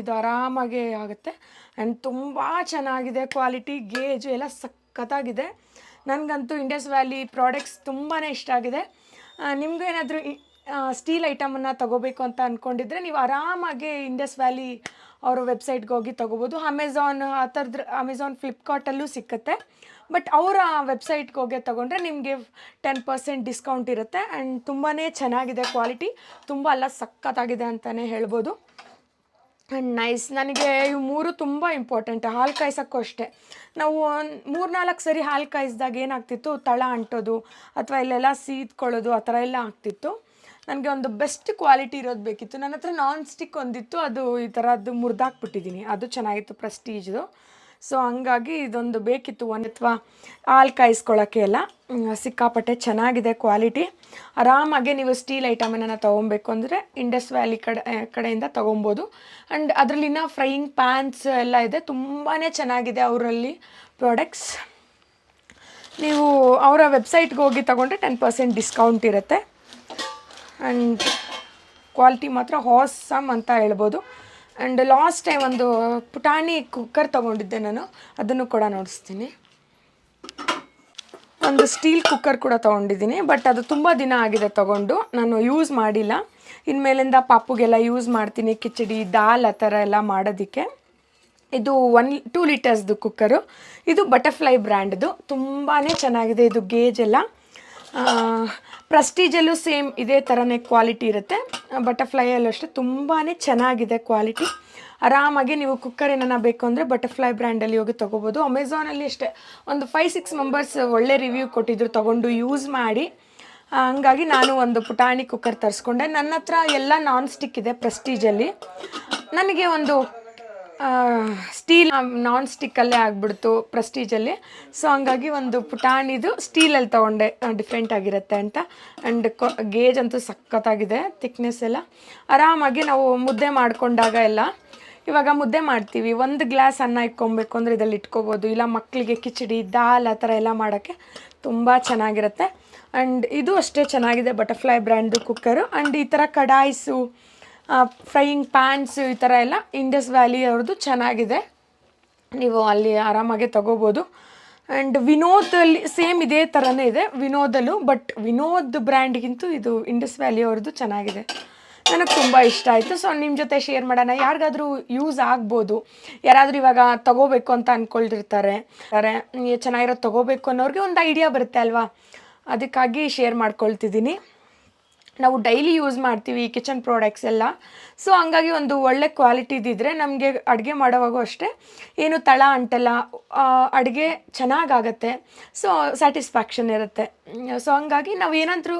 ಇದು ಆರಾಮಾಗೇ ಆಗುತ್ತೆ. ಆ್ಯಂಡ್ ತುಂಬ ಚೆನ್ನಾಗಿದೆ ಕ್ವಾಲಿಟಿ ಗೇಜು ಎಲ್ಲ ಸಖತ್ತಾಗಿದೆ. ನನಗಂತೂ ಇಂಡಸ್ ವ್ಯಾಲಿ ಪ್ರಾಡಕ್ಟ್ಸ್ ತುಂಬಾ ಇಷ್ಟ ಆಗಿದೆ. ನಿಮಗೂ ಏನಾದರೂ ಸ್ಟೀಲ್ ಐಟಮನ್ನು ತಗೋಬೇಕು ಅಂತ ಅಂದ್ಕೊಂಡಿದ್ರೆ ನೀವು ಆರಾಮಾಗಿ ಇಂಡಸ್ ವ್ಯಾಲಿ ಅವರ ವೆಬ್ಸೈಟ್ಗೆ ಹೋಗಿ ತೊಗೋಬೋದು. ಅಮೆಝಾನ್ ಆ ಥರದ್ರ ಅಮೆಝಾನ್ ಫ್ಲಿಪ್ಕಾರ್ಟಲ್ಲೂ ಸಿಕ್ಕತ್ತೆ. ಬಟ್ ಅವರ ವೆಬ್ಸೈಟ್ಗೆ ಹೋಗಿ ತೊಗೊಂಡ್ರೆ ನಿಮಗೆ ಟೆನ್ ಪರ್ಸೆಂಟ್ ಡಿಸ್ಕೌಂಟ್ ಇರುತ್ತೆ ಆ್ಯಂಡ್ ತುಂಬಾ ಚೆನ್ನಾಗಿದೆ ಕ್ವಾಲಿಟಿ ತುಂಬ ಎಲ್ಲ ಸಖತ್ತಾಗಿದೆ ಅಂತಲೇ ಹೇಳ್ಬೋದು. ಆ್ಯಂಡ್ ನೈಸ್ ನನಗೆ ಇವು ಮೂರು ತುಂಬ ಇಂಪಾರ್ಟೆಂಟ್ ಹಾಲು ಕಾಯ್ಸೋಕ್ಕೂ ಅಷ್ಟೇ. ನಾವು ಮೂರು ನಾಲ್ಕು ಸರಿ ಹಾಲು ಕಾಯಿಸಿದಾಗ ಏನಾಗ್ತಿತ್ತು? ತಳ ಅಂಟೋದು, ಅಥವಾ ಇಲ್ಲೆಲ್ಲ ಸೀದ್ಕೊಳ್ಳೋದು ಆ ಥರ ಎಲ್ಲ ಆಗ್ತಿತ್ತು. ನನಗೆ ಒಂದು ಬೆಸ್ಟ್ ಕ್ವಾಲಿಟಿ ಇರೋದು ಬೇಕಿತ್ತು. ನನ್ನ ಹತ್ರ ನಾನ್ ಸ್ಟಿಕ್ ಒಂದಿತ್ತು, ಅದು ಈ ಥರದ್ದು ಮುರಿದಾಕ್ಬಿಟ್ಟಿದ್ದೀನಿ ಅದು ಚೆನ್ನಾಗಿತ್ತು ಪ್ರೆಸ್ಟೀಜ್ದು ಸೊ ಹಂಗಾಗಿ ಇದೊಂದು ಬೇಕಿತ್ತು, ಒಂದು ಅಥವಾ ಹಾಲು ಕಾಯಿಸ್ಕೊಳ್ಳೋಕ್ಕೆ ಎಲ್ಲ. ಸಿಕ್ಕಾಪಟ್ಟೆ ಚೆನ್ನಾಗಿದೆ ಕ್ವಾಲಿಟಿ ಆರಾಮಾಗಿ ನೀವು ಸ್ಟೀಲ್ ಐಟಮನ್ನು ತೊಗೊಬೇಕು ಅಂದರೆ ಇಂಡಸ್ ವ್ಯಾಲಿ ಕಡೆ ಕಡೆಯಿಂದ ತೊಗೊಬೋದು. ಆ್ಯಂಡ್ ಅದರಲ್ಲಿನ ಫ್ರೈಯಿಂಗ್ ಪ್ಯಾನ್ಸ್ ಎಲ್ಲ ಇದೆ. ತುಂಬಾ ಚೆನ್ನಾಗಿದೆ ಅವರಲ್ಲಿ ಪ್ರಾಡಕ್ಟ್ಸ್ ನೀವು ಅವರ ವೆಬ್ಸೈಟ್ಗೆ ಹೋಗಿ ತೊಗೊಂಡ್ರೆ ಟೆನ್ ಪರ್ಸೆಂಟ್ ಡಿಸ್ಕೌಂಟ್ ಇರುತ್ತೆ. ಆ್ಯಂಡ್ ಕ್ವಾಲಿಟಿ ಮಾತ್ರ ಹಾಸಮ್ ಅಂತ ಹೇಳ್ಬೋದು. ಆ್ಯಂಡ್ ಲಾಸ್ಟ್ ಟೈಮ್ ಒಂದು ಪುಟಾಣಿ ಕುಕ್ಕರ್ ತೊಗೊಂಡಿದ್ದೆ ನಾನು. ಅದನ್ನು ಕೂಡ ನೋಡಿಸ್ತೀನಿ. ಒಂದು ಸ್ಟೀಲ್ ಕುಕ್ಕರ್ ಕೂಡ ತೊಗೊಂಡಿದ್ದೀನಿ. ಬಟ್ ಅದು ತುಂಬ ದಿನ ಆಗಿದೆ ತೊಗೊಂಡು. ನಾನು ಯೂಸ್ ಮಾಡಿಲ್ಲ. ಇನ್ಮೇಲಿಂದ ಪಾಪುಗೆಲ್ಲ ಯೂಸ್ ಮಾಡ್ತೀನಿ. ಕಿಚಡಿ, ದಾಲ್ ಆ ಥರ ಎಲ್ಲ ಮಾಡೋದಕ್ಕೆ. ಇದು ಒನ್ ಟೂ ಲೀಟರ್ಸ್ದು ಕುಕ್ಕರು ಇದು ಬಟರ್ಫ್ಲೈ ಬ್ರ್ಯಾಂಡ್ದು ತುಂಬಾ ಚೆನ್ನಾಗಿದೆ. ಇದು ಗೇಜ್ ಎಲ್ಲ. ಪ್ರೆಸ್ಟೀಜಲ್ಲೂ ಸೇಮ್ ಇದೇ ಥರನೇ ಕ್ವಾಲಿಟಿ ಇರುತ್ತೆ. ಬಟರ್ಫ್ಲೈಯಲ್ಲೂ ಅಷ್ಟೇ ತುಂಬಾ ಚೆನ್ನಾಗಿದೆ ಕ್ವಾಲಿಟಿ ಆರಾಮಾಗಿ ನೀವು ಕುಕ್ಕರ್ ಏನನ್ನ ಬೇಕು ಅಂದರೆ ಬಟರ್ಫ್ಲೈ ಬ್ರ್ಯಾಂಡಲ್ಲಿ ಹೋಗಿ ತೊಗೋಬೋದು. ಅಮೆಝಾನಲ್ಲಿ ಅಷ್ಟೇ, ಒಂದು ಫೈವ್ ಸಿಕ್ಸ್ ಮೆಂಬರ್ಸ್ ಒಳ್ಳೆ ರಿವ್ಯೂ ಕೊಟ್ಟಿದ್ರು, ತೊಗೊಂಡು ಯೂಸ್ ಮಾಡಿ. ಹಂಗಾಗಿ ನಾನು ಒಂದು ಪುಟಾಣಿ ಕುಕ್ಕರ್ ತರಿಸ್ಕೊಂಡೆ. ನನ್ನ ಹತ್ರ ಎಲ್ಲ ನಾನ್ ಸ್ಟಿಕ್ ಇದೆ ಪ್ರೆಸ್ಟೀಜಲ್ಲಿ ನನಗೆ ಒಂದು ಸ್ಟೀಲ್ ನಾನ್ ಸ್ಟಿಕ್ಕಲ್ಲೇ ಆಗಿಬಿಡ್ತು ಪ್ರೆಸ್ಟೀಜಲ್ಲಿ ಸೊ ಹಂಗಾಗಿ ಒಂದು ಪುಟಾಣಿದು ಸ್ಟೀಲಲ್ಲಿ ತೊಗೊಂಡೆ. ಡಿಫ್ರೆಂಟ್ ಆಗಿರುತ್ತೆ ಅಂತ. ಆ್ಯಂಡ್ ಗೇಜ್ ಅಂತೂ ಸಖತ್ತಾಗಿದೆ ಥಿಕ್ನೆಸ್ ಎಲ್ಲ. ಆರಾಮಾಗಿ ನಾವು ಮುದ್ದೆ ಮಾಡ್ಕೊಂಡಾಗ ಎಲ್ಲ, ಇವಾಗ ಮುದ್ದೆ ಮಾಡ್ತೀವಿ. ಒಂದು ಗ್ಲಾಸ್ ಅನ್ನ ಇಟ್ಕೊಬೇಕು ಅಂದರೆ ಇದರಲ್ಲಿ ಇಟ್ಕೋಬೋದು. ಇಲ್ಲ ಮಕ್ಕಳಿಗೆ ಕಿಚಡಿ, ದಾಲ್ ಆ ಥರ ಎಲ್ಲ ಮಾಡೋಕ್ಕೆ ತುಂಬ ಚೆನ್ನಾಗಿರುತ್ತೆ. ಆ್ಯಂಡ್ ಇದು ಅಷ್ಟೇ ಚೆನ್ನಾಗಿದೆ ಬಟರ್ಫ್ಲೈ ಬ್ರ್ಯಾಂಡು ಕುಕ್ಕರು ಆ್ಯಂಡ್ ಈ ಥರ ಕಡಾಯಿಸು ಫ್ರೈಯಿಂಗ್ ಪ್ಯಾನ್ಸು ಈ ಥರ ಎಲ್ಲ ಇಂಡಸ್ ವ್ಯಾಲಿ ಅವ್ರದ್ದು ಚೆನ್ನಾಗಿದೆ. ನೀವು ಅಲ್ಲಿ ಆರಾಮಾಗೆ ತಗೋಬೋದು. ಆ್ಯಂಡ್ ವಿನೋದಲ್ಲಿ ಸೇಮ್ ಇದೇ ಥರನೇ ಇದೆ ವಿನೋದಲ್ಲೂ ಬಟ್ ವಿನೋದ್ ಬ್ರ್ಯಾಂಡ್ಗಿಂತೂ ಇದು ಇಂಡಸ್ ವ್ಯಾಲಿ ಅವ್ರದ್ದು ಚೆನ್ನಾಗಿದೆ. ನನಗೆ ತುಂಬ ಇಷ್ಟ ಆಯಿತು. ಸೊ ನಿಮ್ಮ ಜೊತೆ ಶೇರ್ ಮಾಡೋಣ. ಯಾರಿಗಾದರೂ ಯೂಸ್ ಆಗ್ಬೋದು. ಯಾರಾದರೂ ಇವಾಗ ತಗೋಬೇಕು ಅಂತ ಅಂದ್ಕೊಳ್ತಿರ್ತಾರೆ ಚೆನ್ನಾಗಿರೋದು ತಗೋಬೇಕು ಅನ್ನೋರಿಗೆ ಒಂದು ಐಡಿಯಾ ಬರುತ್ತೆ ಅಲ್ವಾ? ಅದಕ್ಕಾಗಿ ಶೇರ್ ಮಾಡ್ಕೊಳ್ತಿದ್ದೀನಿ. ನಾವು ಡೈಲಿ ಯೂಸ್ ಮಾಡ್ತೀವಿ ಕಿಚನ್ ಪ್ರಾಡಕ್ಟ್ಸ್ ಎಲ್ಲ. ಸೊ ಹಂಗಾಗಿ ಒಂದು ಒಳ್ಳೆ ಕ್ವಾಲಿಟಿದಿದ್ದರೆ ನಮಗೆ ಅಡುಗೆ ಮಾಡೋವಾಗೂ ಅಷ್ಟೇ. ಏನು ತಳ ಅಂಟಲ್ಲ ಅಡುಗೆ ಚೆನ್ನಾಗಾಗತ್ತೆ. ಸೊ ಸ್ಯಾಟಿಸ್ಫ್ಯಾಕ್ಷನ್ ಇರುತ್ತೆ. ಸೊ ಹಂಗಾಗಿ ನಾವು ಏನಾದರೂ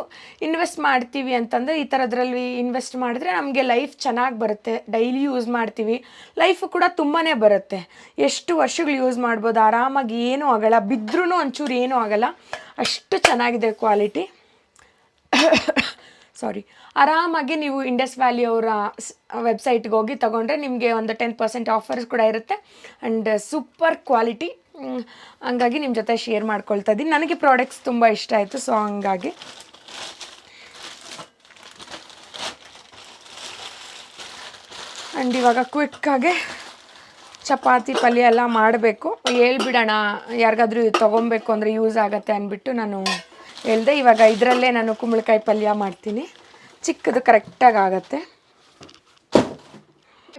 ಇನ್ವೆಸ್ಟ್ ಮಾಡ್ತೀವಿ ಅಂತಂದರೆ ಈ ಥರದ್ರಲ್ಲಿ ಇನ್ವೆಸ್ಟ್ ಮಾಡಿದ್ರೆ ನಮಗೆ ಲೈಫ್ ಚೆನ್ನಾಗಿ ಬರುತ್ತೆ. ಡೈಲಿ ಯೂಸ್ ಮಾಡ್ತೀವಿ. ಲೈಫು ಕೂಡ ತುಂಬಾ ಬರುತ್ತೆ. ಎಷ್ಟು ವರ್ಷಗಳು ಯೂಸ್ ಮಾಡ್ಬೋದು, ಆರಾಮಾಗಿ ಏನೂ ಆಗಲ್ಲ ಬಿದ್ದರೂ ಒಂಚೂರು ಏನೂ ಆಗಲ್ಲ. ಅಷ್ಟು ಚೆನ್ನಾಗಿದೆ ಕ್ವಾಲಿಟಿ ಸಾರಿ ಆರಾಮಾಗಿ ನೀವು ಇಂಡಸ್ ವ್ಯಾಲಿ ಅವರ ವೆಬ್ಸೈಟ್ಗೆ ಹೋಗಿ ತೊಗೊಂಡ್ರೆ ನಿಮಗೆ ಒಂದು ಟೆನ್ ಪರ್ಸೆಂಟ್ ಆಫರ್ಸ್ ಕೂಡ ಇರುತ್ತೆ. ಆ್ಯಂಡ್ ಸೂಪರ್ ಕ್ವಾಲಿಟಿ ಹಂಗಾಗಿ ನಿಮ್ಮ ಜೊತೆ ಶೇರ್ ಮಾಡ್ಕೊಳ್ತಾ ಇದ್ದೀನಿ. ನನಗೆ ಪ್ರಾಡಕ್ಟ್ಸ್ ತುಂಬ ಇಷ್ಟ ಆಯಿತು ಸೊ ಹಂಗಾಗಿ. ಆ್ಯಂಡ್ ಇವಾಗ ಕ್ವಿಕ್ಕಾಗೆ ಚಪಾತಿ, ಪಲ್ಯ ಎಲ್ಲ ಮಾಡಬೇಕು. ಹೇಳ್ಬಿಡೋಣ, ಯಾರಿಗಾದ್ರೂ ತೊಗೊಬೇಕು ಅಂದರೆ ಯೂಸ್ ಆಗುತ್ತೆ ಅಂದ್ಬಿಟ್ಟು ನಾನು ಹೇಳ್ದೆ, ಇವಾಗ ಇದರಲ್ಲೇ ನಾನು ಕುಂಬಳಕಾಯಿ ಪಲ್ಯ ಮಾಡ್ತೀನಿ. ಚಿಕ್ಕದು ಕರೆಕ್ಟಾಗಿ ಆಗುತ್ತೆ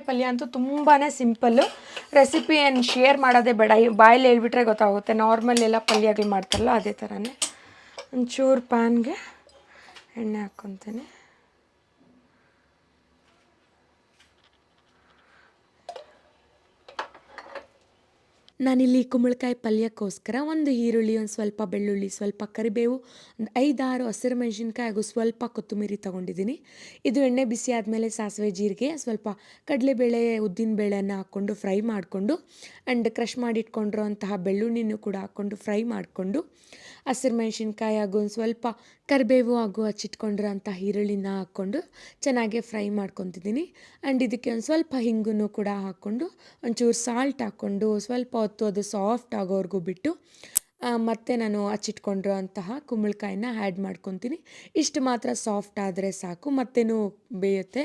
ಪಲ್ಯ ಅಂತೂ ತುಂಬಾ ಸಿಂಪಲ್ಲು. ರೆಸಿಪಿ ಏನು ಶೇರ್ ಮಾಡೋದೇ ಬೇಡ. ಬಾಯಲ್ಲಿ ಹೇಳ್ಬಿಟ್ರೆ ಗೊತ್ತಾಗುತ್ತೆ. ನಾರ್ಮಲ್ ಎಲ್ಲ ಪಲ್ಯಗಳು ಮಾಡ್ತಾರಲ್ಲ, ಅದೇ ಥರನೇ. ಒಂಚೂರು ಪ್ಯಾನ್ಗೆ ಎಣ್ಣೆ ಹಾಕ್ಕೊತೀನಿ. ನಾನಿಲ್ಲಿ ಕುಂಬಳಕಾಯಿ ಪಲ್ಯಕ್ಕೋಸ್ಕರ ಒಂದು ಈರುಳ್ಳಿ, ಒಂದು ಸ್ವಲ್ಪ ಬೆಳ್ಳುಳ್ಳಿ, ಸ್ವಲ್ಪ ಕರಿಬೇವು, ಒಂದು ಐದಾರು ಹಸಿರು ಮೆಣಸಿನ್ಕಾಯಿ ಹಾಗೂ ಸ್ವಲ್ಪ ಕೊತ್ತಂಬರಿ ತೊಗೊಂಡಿದ್ದೀನಿ. ಇದು ಎಣ್ಣೆ ಬಿಸಿ ಆದಮೇಲೆ ಸಾಸಿವೆ ಜೀರಿಗೆ, ಸ್ವಲ್ಪ ಕಡಲೆಬೇಳೆ ಉದ್ದಿನಬೇಳೆಯನ್ನು ಹಾಕ್ಕೊಂಡು ಫ್ರೈ ಮಾಡಿಕೊಂಡು ಆ್ಯಂಡ್ ಕ್ರಷ್ ಮಾಡಿಟ್ಕೊಂಡಿರೋ ಅಂತಹ ಬೆಳ್ಳುಳ್ಳಿನೂ ಕೂಡ ಹಾಕ್ಕೊಂಡು ಫ್ರೈ ಮಾಡಿಕೊಂಡು ಹಸಿರು ಮೆಣಸಿನ್ಕಾಯಿ ಹಾಗೂ ಒಂದು ಸ್ವಲ್ಪ ಕರಿಬೇವು ಹಾಗೂ ಹಚ್ಚಿಟ್ಕೊಂಡಿರೋಂಥ ಈರುಳ್ಳಿನ ಹಾಕ್ಕೊಂಡು ಚೆನ್ನಾಗಿ ಫ್ರೈ ಮಾಡ್ಕೊತಿದ್ದೀನಿ. ಆ್ಯಂಡ್ ಇದಕ್ಕೆ ಒಂದು ಸ್ವಲ್ಪ ಹಿಂಗೂ ಕೂಡ ಹಾಕ್ಕೊಂಡು ಒಂಚೂರು ಸಾಲ್ಟ್ ಹಾಕ್ಕೊಂಡು ಸ್ವಲ್ಪ ಹೊತ್ತು ಅದು ಸಾಫ್ಟ್ ಆಗೋವರೆಗೂ ಬಿಟ್ಟು ಮತ್ತೆ ನಾನು ಹಚ್ಚಿಟ್ಕೊಂಡಿರೋ ಅಂತಹ ಕುಂಬಳಕಾಯಿನ ಆ್ಯಡ್ ಮಾಡ್ಕೊತೀನಿ. ಇಷ್ಟು ಮಾತ್ರ ಸಾಫ್ಟ್ ಆದರೆ ಸಾಕು, ಮತ್ತೇನು ಬೇಯುತ್ತೆ.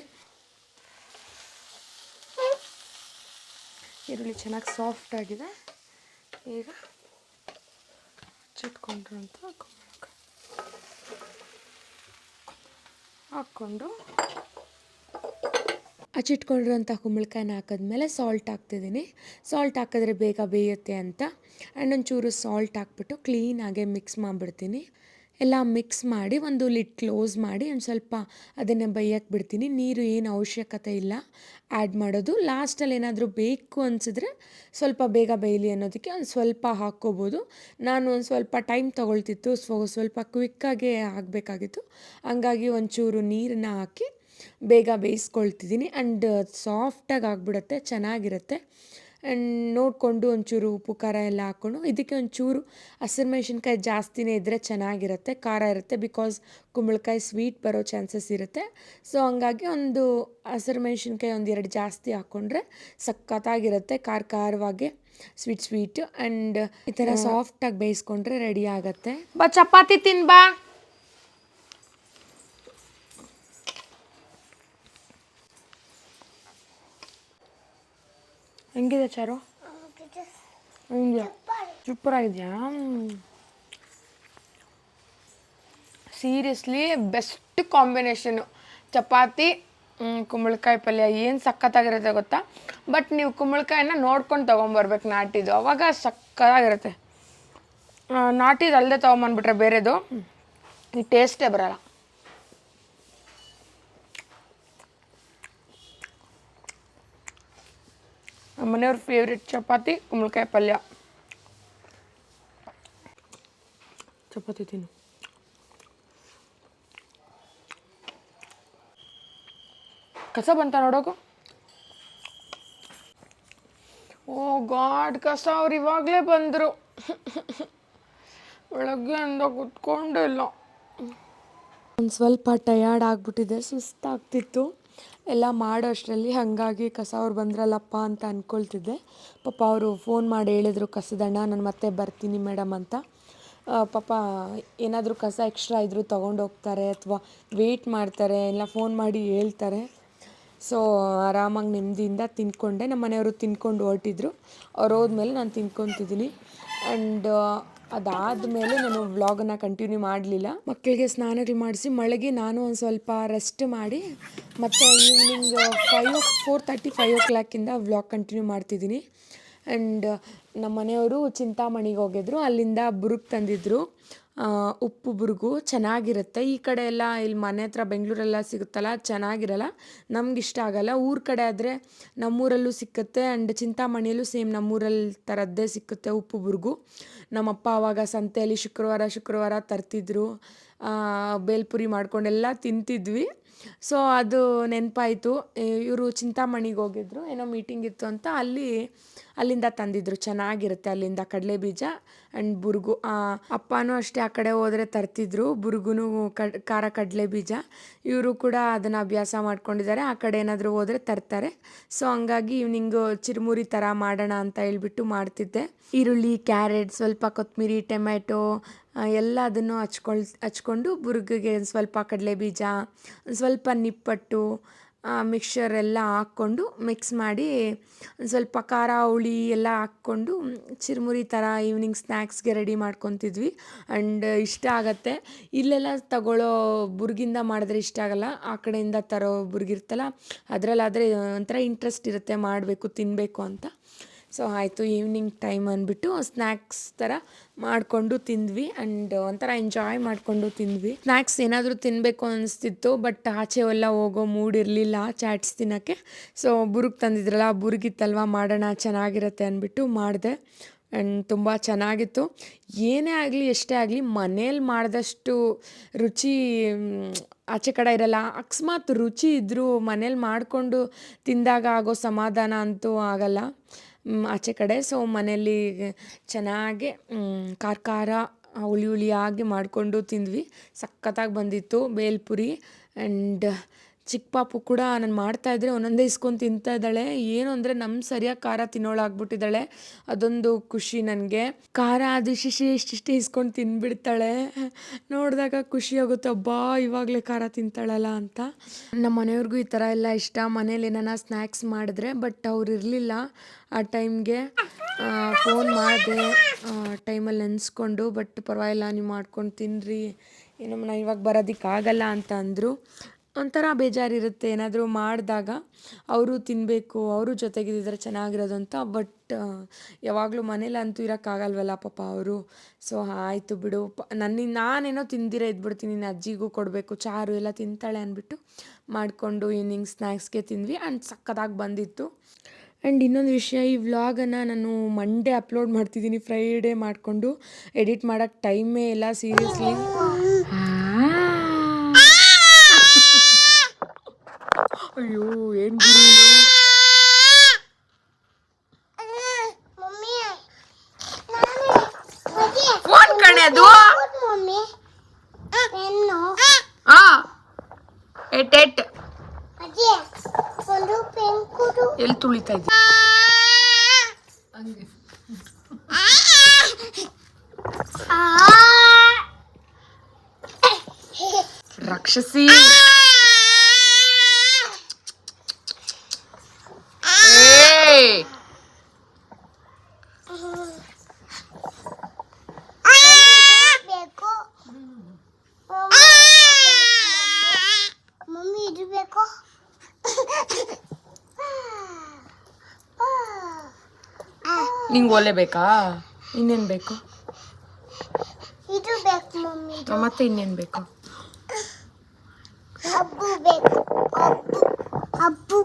ಈರುಳ್ಳಿ ಚೆನ್ನಾಗಿ ಸಾಫ್ಟ್ ಆಗಿದೆ. ಈಗ ಹಚ್ಚಿಟ್ಕೊಂಡಿರೋಂಥ ಕುಂಬಳಕಾಯಿ ಹಾಕ್ಕೊಂಡು ಹಚ್ಚಿಟ್ಕೊಂಡಿರೋಂಥ ಕುಂಬಳಕಾಯಿನ ಹಾಕಿದ್ಮೇಲೆ ಸಾಲ್ಟ್ ಹಾಕ್ತಿದ್ದೀನಿ. ಸಾಲ್ಟ್ ಹಾಕಿದ್ರೆ ಬೇಗ ಬೇಯುತ್ತೆ ಅಂತ. ಆ್ಯಂಡ್ ಒಂಚೂರು ಸಾಲ್ಟ್ ಹಾಕ್ಬಿಟ್ಟು ಕ್ಲೀನಾಗೆ ಮಿಕ್ಸ್ ಮಾಡಿಬಿಡ್ತೀನಿ. ಎಲ್ಲ ಮಿಕ್ಸ್ ಮಾಡಿ ಒಂದು ಲಿಟ್ ಕ್ಲೋಸ್ ಮಾಡಿ ಒಂದು ಸ್ವಲ್ಪ ಅದನ್ನು ಬೈಯಕ್ಕೆ ಬಿಡ್ತೀನಿ. ನೀರು ಏನು ಅವಶ್ಯಕತೆ ಇಲ್ಲ. ಆ್ಯಡ್ ಮಾಡೋದು. ಲಾಸ್ಟಲ್ಲಿ ಏನಾದರೂ ಬೇಕು ಅನಿಸಿದ್ರೆ ಸ್ವಲ್ಪ ಬೇಗ ಬೇಯಲಿ ಅನ್ನೋದಕ್ಕೆ ಒಂದು ಸ್ವಲ್ಪ ಹಾಕ್ಕೋಬೋದು. ನಾನು ಒಂದು ಸ್ವಲ್ಪ ಟೈಮ್ ತೊಗೊಳ್ತಿತ್ತು. ಸ್ವ ಸ್ವಲ್ಪ ಕ್ವಿಕ್ಕಾಗೆ ಆಗಬೇಕಾಗಿತ್ತು. ಹಂಗಾಗಿ ಒಂಚೂರು ನೀರನ್ನ ಹಾಕಿ ಬೇಗ ಬೇಯಿಸ್ಕೊಳ್ತಿದ್ದೀನಿ. ಆ್ಯಂಡ್ ಸಾಫ್ಟಾಗಿ ಆಗಿಬಿಡುತ್ತೆ. ಚೆನ್ನಾಗಿರುತ್ತೆ. ನೋಡಿಕೊಂಡು ಒಂಚೂರು ಉಪ್ಪು ಖಾರ ಎಲ್ಲ ಹಾಕ್ಕೊಂಡು ಇದಕ್ಕೆ ಒಂಚೂರು ಹಸಿರು ಮೆಣಸಿನ್ಕಾಯಿ ಜಾಸ್ತಿನೇ ಇದ್ದರೆ ಚೆನ್ನಾಗಿರುತ್ತೆ ಖಾರ ಇರುತ್ತೆ ಬಿಕಾಸ್ ಕುಂಬಳಕಾಯಿ ಸ್ವೀಟ್ ಬರೋ ಚಾನ್ಸಸ್ ಇರುತ್ತೆ. ಸೊ ಹಂಗಾಗಿ ಒಂದು ಹಸಿರು ಮೆಣಸಿನ್ಕಾಯಿ ಒಂದು ಎರಡು ಜಾಸ್ತಿ ಹಾಕ್ಕೊಂಡ್ರೆ ಸಖತ್ತಾಗಿರುತ್ತೆ ಖಾರ ಖಾರವಾಗಿ ಸ್ವೀಟ್ ಸ್ವೀಟ್ ಆ್ಯಂಡ್ ಈ ಥರ ಸಾಫ್ಟಾಗಿ ಬೇಯಿಸ್ಕೊಂಡ್ರೆ ರೆಡಿ ಆಗುತ್ತೆ. ಬಾ ಚಪಾತಿ ತಿನ್ ಹೆಂಗಿದೆ ಚಾರು? ಹೆಂಗೆ? ಸೂಪರ್ ಆಗಿದೆಯಾ? Seriously best combination. ಚಪಾತಿ ಕುಂಬಳಕಾಯಿ ಪಲ್ಯ ಏನು ಸಖತ್ತಾಗಿರುತ್ತೆ ಗೊತ್ತಾ? ಬಟ್ ನೀವು ಕುಂಬಳಕಾಯಿನ ನೋಡ್ಕೊಂಡು ತೊಗೊಂಬರ್ಬೇಕು ನಾಟಿದು ಅವಾಗ ಸಕ್ಕತ್ತಾಗಿರುತ್ತೆ ಆ, ನಾಟಿದು ಅಲ್ಲದೆ ತೊಗೊಂಬಂದ್ಬಿಟ್ರೆ ಬೇರೆದು. ಈ ಟೇಸ್ಟೇ ಬರಲ್ಲ. ನಮ್ಮ ಮನೆಯವ್ರ ಫೇವ್ರೆಟ್ ಚಪಾತಿ ಕುಂಬಳಕಾಯಿ ಪಲ್ಯ. ಚಪಾತಿ ತಿನ್ನು. ಕಸ ಬಂತ ನೋಡೋಕು? ಓ ಗಾಡ್ ಕಸ ಅವ್ರು ಇವಾಗಲೇ ಬಂದರು. ಬೆಳಗ್ಗೆಯಿಂದ ಕುತ್ಕೊಂಡಿಲ್ಲ ಒಂದು ಸ್ವಲ್ಪ ಟಯರ್ಡ್ ಆಗಿಬಿಟ್ಟಿದೆ ಸುಸ್ತಾಗ್ತಿತ್ತು. ಎಲ್ಲ ಮಾಡೋ ಅಷ್ಟರಲ್ಲಿ ಹಾಗಾಗಿ ಕಸ ಅವ್ರು ಬಂದ್ರಲ್ಲಪ್ಪ ಅಂತ ಅಂದ್ಕೊಳ್ತಿದ್ದೆ ಪಾಪ ಅವರು ಫೋನ್ ಮಾಡಿ ಹೇಳಿದ್ರು, ಕಸದಣ್ಣ, ನಾನು ಮತ್ತೆ ಬರ್ತೀನಿ ಮೇಡಮ್ ಅಂತ. ಪಾಪ ಏನಾದರೂ ಕಸ ಎಕ್ಸ್ಟ್ರಾ ಇದ್ದರೂ ತೊಗೊಂಡೋಗ್ತಾರೆ ಅಥವಾ ವೆಯ್ಟ್ ಮಾಡ್ತಾರೆ, ಎಲ್ಲ ಫೋನ್ ಮಾಡಿ ಹೇಳ್ತಾರೆ. ಸೊ, ಆರಾಮಾಗಿ ನೆಮ್ಮದಿಯಿಂದ ತಿನ್ಕೊಂಡೆ ನಮ್ಮ ಮನೆಯವರು ತಿನ್ಕೊಂಡು ಹೊರಟಿದ್ರು. ಅವ್ರು ಹೋದ್ಮೇಲೆ ನಾನು ತಿನ್ಕೊತಿದ್ದೀನಿ ಆ್ಯಂಡ್ ಅದಾದಮೇಲೆ ನಾನು ವ್ಲಾಗನ್ನು ಕಂಟಿನ್ಯೂ ಮಾಡಲಿಲ್ಲ. ಮಕ್ಕಳಿಗೆ ಸ್ನಾನಗಳು ಮಾಡಿಸಿ ಮಳೆಗೆ ನಾನು ಒಂದು ಸ್ವಲ್ಪ ರೆಸ್ಟ್ ಮಾಡಿ ಮತ್ತು evening five four thirty five O ಕ್ಲಾಕಿಂದ vlog continue ಮಾಡ್ತಿದ್ದೀನಿ. ಆ್ಯಂಡ್ ನಮ್ಮ ಮನೆಯವರು ಚಿಂತಾಮಣಿಗೆ ಹೋಗಿದ್ರು. ಅಲ್ಲಿಂದ ಬುರುಕ್ ತಂದಿದ್ರು. ಆ, ಉಪ್ಪು ಬುರುಗು ಚೆನ್ನಾಗಿರುತ್ತೆ. ಈ ಕಡೆ ಎಲ್ಲ ಇಲ್ಲಿ ಮನೆ ಹತ್ರ ಬೆಂಗಳೂರೆಲ್ಲ ಸಿಗುತ್ತಲ್ಲ ಚೆನ್ನಾಗಿರಲ್ಲ. ನಮ್ಗೆ ಇಷ್ಟ ಆಗಲ್ಲ. ಊರ ಕಡೆ ಆದರೆ ನಮ್ಮೂರಲ್ಲೂ ಸಿಕ್ಕುತ್ತೆ. ಆ್ಯಂಡ್ ಚಿಂತಾಮಣಿಯಲ್ಲೂ ಸೇಮ್ ನಮ್ಮೂರಲ್ಲಿ ಥರದ್ದೇ ಸಿಕ್ಕುತ್ತೆ ಉಪ್ಪು ಬುರುಗು ನಮ್ಮಪ್ಪ ಆವಾಗ ಸಂತೆಯಲ್ಲಿ ಶುಕ್ರವಾರ ಶುಕ್ರವಾರ ತರ್ತಿದ್ರು. ಬೇಲ್ಪುರಿ ಮಾಡ್ಕೊಂಡೆಲ್ಲ ತಿಂತಿದ್ವಿ. ಸೊ ಅದು ನೆನಪಾಯಿತು. ಇವರು ಚಿಂತಾಮಣಿಗೆ ಹೋಗಿದ್ರು. ಏನೋ ಮೀಟಿಂಗ್ ಇತ್ತು ಅಂತ. ಅಲ್ಲಿ ಅಲ್ಲಿಂದ ತಂದಿದ್ರು. ಚೆನ್ನಾಗಿರುತ್ತೆ ಅಲ್ಲಿಂದ ಕಡಲೆ ಬೀಜ ಆ್ಯಂಡ್ ಬುರುಗು ಅಪ್ಪನೂ ಅಷ್ಟೇ ಆ ಕಡೆ ಹೋದರೆ ತರ್ತಿದ್ರು. ಬುರುಗುನು ಕಡ್ ಖಾರ ಕಡಲೆ ಬೀಜ. ಇವರು ಕೂಡ ಅದನ್ನು ಅಭ್ಯಾಸ ಮಾಡ್ಕೊಂಡಿದ್ದಾರೆ. ಆ ಕಡೆ ಏನಾದರೂ ಹೋದರೆ ತರ್ತಾರೆ. ಸೊ ಹಂಗಾಗಿ ಇವ್ನಿಂಗು ಚಿರುಮುರಿ ಥರ ಮಾಡೋಣ ಅಂತ ಹೇಳ್ಬಿಟ್ಟು ಮಾಡ್ತಿದ್ದೆ. ಈರುಳ್ಳಿ, ಕ್ಯಾರೆಟ್, ಸ್ವಲ್ಪ ಕೊತ್ತಂಬರಿ ಟೊಮೆಟೊ ಎಲ್ಲದನ್ನು ಹಚ್ಕೊಳ್, ಹಚ್ಕೊಂಡು ಬುರುಗಿಗೆ ಸ್ವಲ್ಪ ಕಡಲೆ ಬೀಜ ಸ್ವಲ್ಪ ನಿಪ್ಪಟ್ಟು ಮಿಕ್ಸ್ಚರ್ ಎಲ್ಲ ಹಾಕ್ಕೊಂಡು ಮಿಕ್ಸ್ ಮಾಡಿ ಒಂದು ಸ್ವಲ್ಪ ಖಾರ, ಹುಳಿ ಎಲ್ಲ ಹಾಕ್ಕೊಂಡು ಚಿರುಮುರಿ ಥರ ಈವ್ನಿಂಗ್ ಸ್ನ್ಯಾಕ್ಸ್ಗೆ ರೆಡಿ ಮಾಡ್ಕೊತಿದ್ವಿ. ಆ್ಯಂಡ್ ಇಷ್ಟ ಆಗತ್ತೆ. ಇಲ್ಲೆಲ್ಲ ತಗೊಳ್ಳೋ ಬುರ್ಗಿಂದ ಮಾಡಿದ್ರೆ ಇಷ್ಟ ಆಗಲ್ಲ. ಆ ಕಡೆಯಿಂದ ತರೋ ಬುರ್ಗಿರ್ತಲ್ಲ ಅದರಲ್ಲಾದರೆ ಒಂಥರ ಇಂಟ್ರೆಸ್ಟ್ ಇರುತ್ತೆ, ಮಾಡಬೇಕು ತಿನ್ನಬೇಕು ಅಂತ. ಸೊ ಆಯಿತು ಈವ್ನಿಂಗ್ ಟೈಮ್ ಅಂದ್ಬಿಟ್ಟು ಸ್ನ್ಯಾಕ್ಸ್ ಥರ ಮಾಡಿಕೊಂಡು ತಿಂದ್ವಿ ಆ್ಯಂಡ್ ಒಂಥರ ಎಂಜಾಯ್ ಮಾಡಿಕೊಂಡು ತಿಂದ್ವಿ. ಸ್ನ್ಯಾಕ್ಸ್ ಏನಾದರೂ ತಿನ್ನಬೇಕು ಅನಿಸ್ತಿತ್ತು ಬಟ್ ಆಚೆ ಎಲ್ಲ ಹೋಗೋ ಮೂಡ್ ಇರಲಿಲ್ಲ ಚಾಟ್ಸ್ ತಿನ್ನೋಕ್ಕೆ. ಸೊ ಬುರುಗ್ ತಂದಿದ್ರಲ್ಲ, ಬುರುಗಿತ್ತಲ್ವ, ಮಾಡೋಣ, ಚೆನ್ನಾಗಿರುತ್ತೆ ಅಂದ್ಬಿಟ್ಟು ಮಾಡಿದೆ. ಆ್ಯಂಡ್ ತುಂಬ ಚೆನ್ನಾಗಿತ್ತು. ಏನೇ ಆಗಲಿ, ಎಷ್ಟೇ ಆಗಲಿ, ಮನೇಲಿ ಮಾಡಿದಷ್ಟು ರುಚಿ ಆಚೆ ಕಡೆ ಇರಲ್ಲ. ಅಕಸ್ಮಾತ್ ರುಚಿ ಇದ್ದರೂ ಮನೇಲಿ ಮಾಡಿಕೊಂಡು ತಿಂದಾಗ ಆಗೋ ಸಮಾಧಾನ ಅಂತೂ ಆಗಲ್ಲ. ಆಚೆ ಕಡೆ. ಸೊ ಮನೆಯಲ್ಲಿ ಚೆನ್ನಾಗಿ ಖಾರ ಖಾರ ಹುಳಿ ಹುಳಿಯಾಗಿ ಮಾಡಿಕೊಂಡು ತಿಂದ್ವಿ. ಸಖತ್ತಾಗಿ ಬಂದಿತ್ತು, ಬೇಲ್ಪುರಿ ಆ್ಯಂಡ್ ಚಿಕ್ಕ ಪಾಪು ಕೂಡ ನಾನು ಮಾಡ್ತಾಯಿದ್ರೆ ಒಂದೊಂದೇ ಇಸ್ಕೊಂಡು ತಿಂತಾ ಇದ್ದಾಳೆ ಏನು ಅಂದರೆ ನಮ್ಮ ಸರಿಯಾಗಿ ಖಾರ ತಿನ್ನೋಳಾಗ್ಬಿಟ್ಟಿದ್ದಾಳೆ. ಅದೊಂದು ಖುಷಿ ನನಗೆ. ಖಾರ ಅದು ಇಷ್ಟಿಷ್ಟೇ ಇಷ್ಟಿಷ್ಟೇ ಇಸ್ಕೊಂಡು ತಿಂದ್ಬಿಡ್ತಾಳೆ ನೋಡಿದಾಗ ಖುಷಿ ಆಗುತ್ತೆ ಇವಾಗಲೇ ಖಾರ ತಿಂತಾಳಲ್ಲ ಅಂತ. ನಮ್ಮ ಮನೆಯವ್ರಿಗೂ ಈ ಥರ ಎಲ್ಲ ಇಷ್ಟ. ಮನೇಲಿ ಏನಾನ ಸ್ನ್ಯಾಕ್ಸ್ ಮಾಡಿದ್ರೆ, ಬಟ್ ಅವ್ರು ಇರಲಿಲ್ಲ ಆ ಟೈಮ್ಗೆ. ಫೋನ್ ಮಾಡಿದೆ ಟೈಮಲ್ಲಿ ನೆನೆಸ್ಕೊಂಡು, ಬಟ್ ಪರವಾಗಿಲ್ಲ, ನೀವು ಮಾಡ್ಕೊಂಡು ತಿನ್ನಿರಿ ಏನಮ್ಮ ನಾನು ಇವಾಗ ಬರೋದಕ್ಕಾಗಲ್ಲ ಅಂತ ಅಂದರು. ಒಂಥರ ಬೇಜಾರಿರುತ್ತೆ. ಏನಾದರೂ ಮಾಡಿದಾಗ ಅವರು ತಿನ್ನಬೇಕು ಅವರು ಜೊತೆಗಿದ್ದಿದ್ರೆ ಚೆನ್ನಾಗಿರೋದು ಅಂತ. ಬಟ್ ಯಾವಾಗಲೂ ಮನೇಲಂತೂ ಇರೋಕ್ಕಾಗಲ್ವಲ್ಲ ಪಾಪ ಅವರು. ಸೊ, ಆಯಿತು ಬಿಡು. ಪ ನನ್ನಿಂದ ನಾನೇನೋ ತಿಂದಿರ ಇದ್ಬಿಡ್ತೀನಿ ನಿನ್ನ ಅಜ್ಜಿಗೂ ಕೊಡಬೇಕು, ಚಾರು ಎಲ್ಲ ತಿಂತಾಳೆ ಅಂದ್ಬಿಟ್ಟು ಮಾಡಿಕೊಂಡು ಈವ್ನಿಂಗ್ ಸ್ನ್ಯಾಕ್ಸ್ಗೆ ತಿಂದ್ವಿ. ಆ್ಯಂಡ್ ಸಕ್ಕದಾಗಿ ಬಂದಿತ್ತು. ಆ್ಯಂಡ್ ಇನ್ನೊಂದು ವಿಷಯ, ಈ ವ್ಲಾಗನ್ನು ನಾನು ಮಂಡೇ ಅಪ್ಲೋಡ್ ಮಾಡ್ತಿದ್ದೀನಿ ಫ್ರೈಡೇ ಮಾಡಿಕೊಂಡು ಎಡಿಟ್ ಮಾಡೋಕ್ಕೆ ಟೈಮೇ ಇಲ್ಲ ಸೀರಿಯಸ್ಲಿ ಅಯ್ಯೋ ಏನು ಗುರು ಫೋನ್ ಕಣೆ ಅದು? ಎಟ್ ಎಟ್ ಎಲ್ಲಿ ತುಳಿತಾ ಇದ್ದಿ? ರಾಕ್ಷಸಿ ಏಯ್! ಬೇಕು ಮಮ್ಮಿ ಇದು ಬೇಕು ಒಲೆ ಬೇಕಾ? ಇನ್ನೇನು ಬೇಕು? ಇದು ಬೇಕು ಮಮ್ಮಿ ಮತ್ತೆ ಇನ್ನೇನು ಬೇಕು? ಹಬ್ಬು ಬೇಕು ಹಬ್ಬು. ಹಬ್ಬು.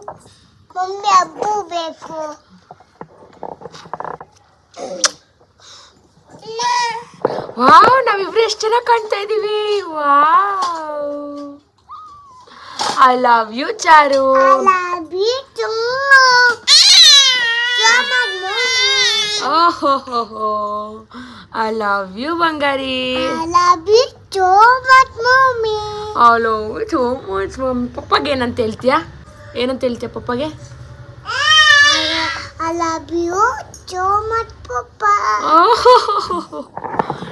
ಮಮ್ಮಿ ಹಬ್ಬು ಬೇಕು. ವಾವ್ ನಾವಿಬ್ರು ಎಷ್ಟು ಚೆನ್ನಾಗಿ ಕಾಣ್ತಾ ಇದೀವಿ. Wow. I love you Charu love you ಓಹೋ I love you Bangari I love you so much, mommy. Hello so much mummy ಪಪ್ಪಗೆ ಏನಂತ ಹೇಳ್ತೀಯಾ ಏನಂತ ಹೇಳ್ತೀಯ ಪಪ್ಪಗೆ I love you so much, Papa. ಡೌರಾಣಿ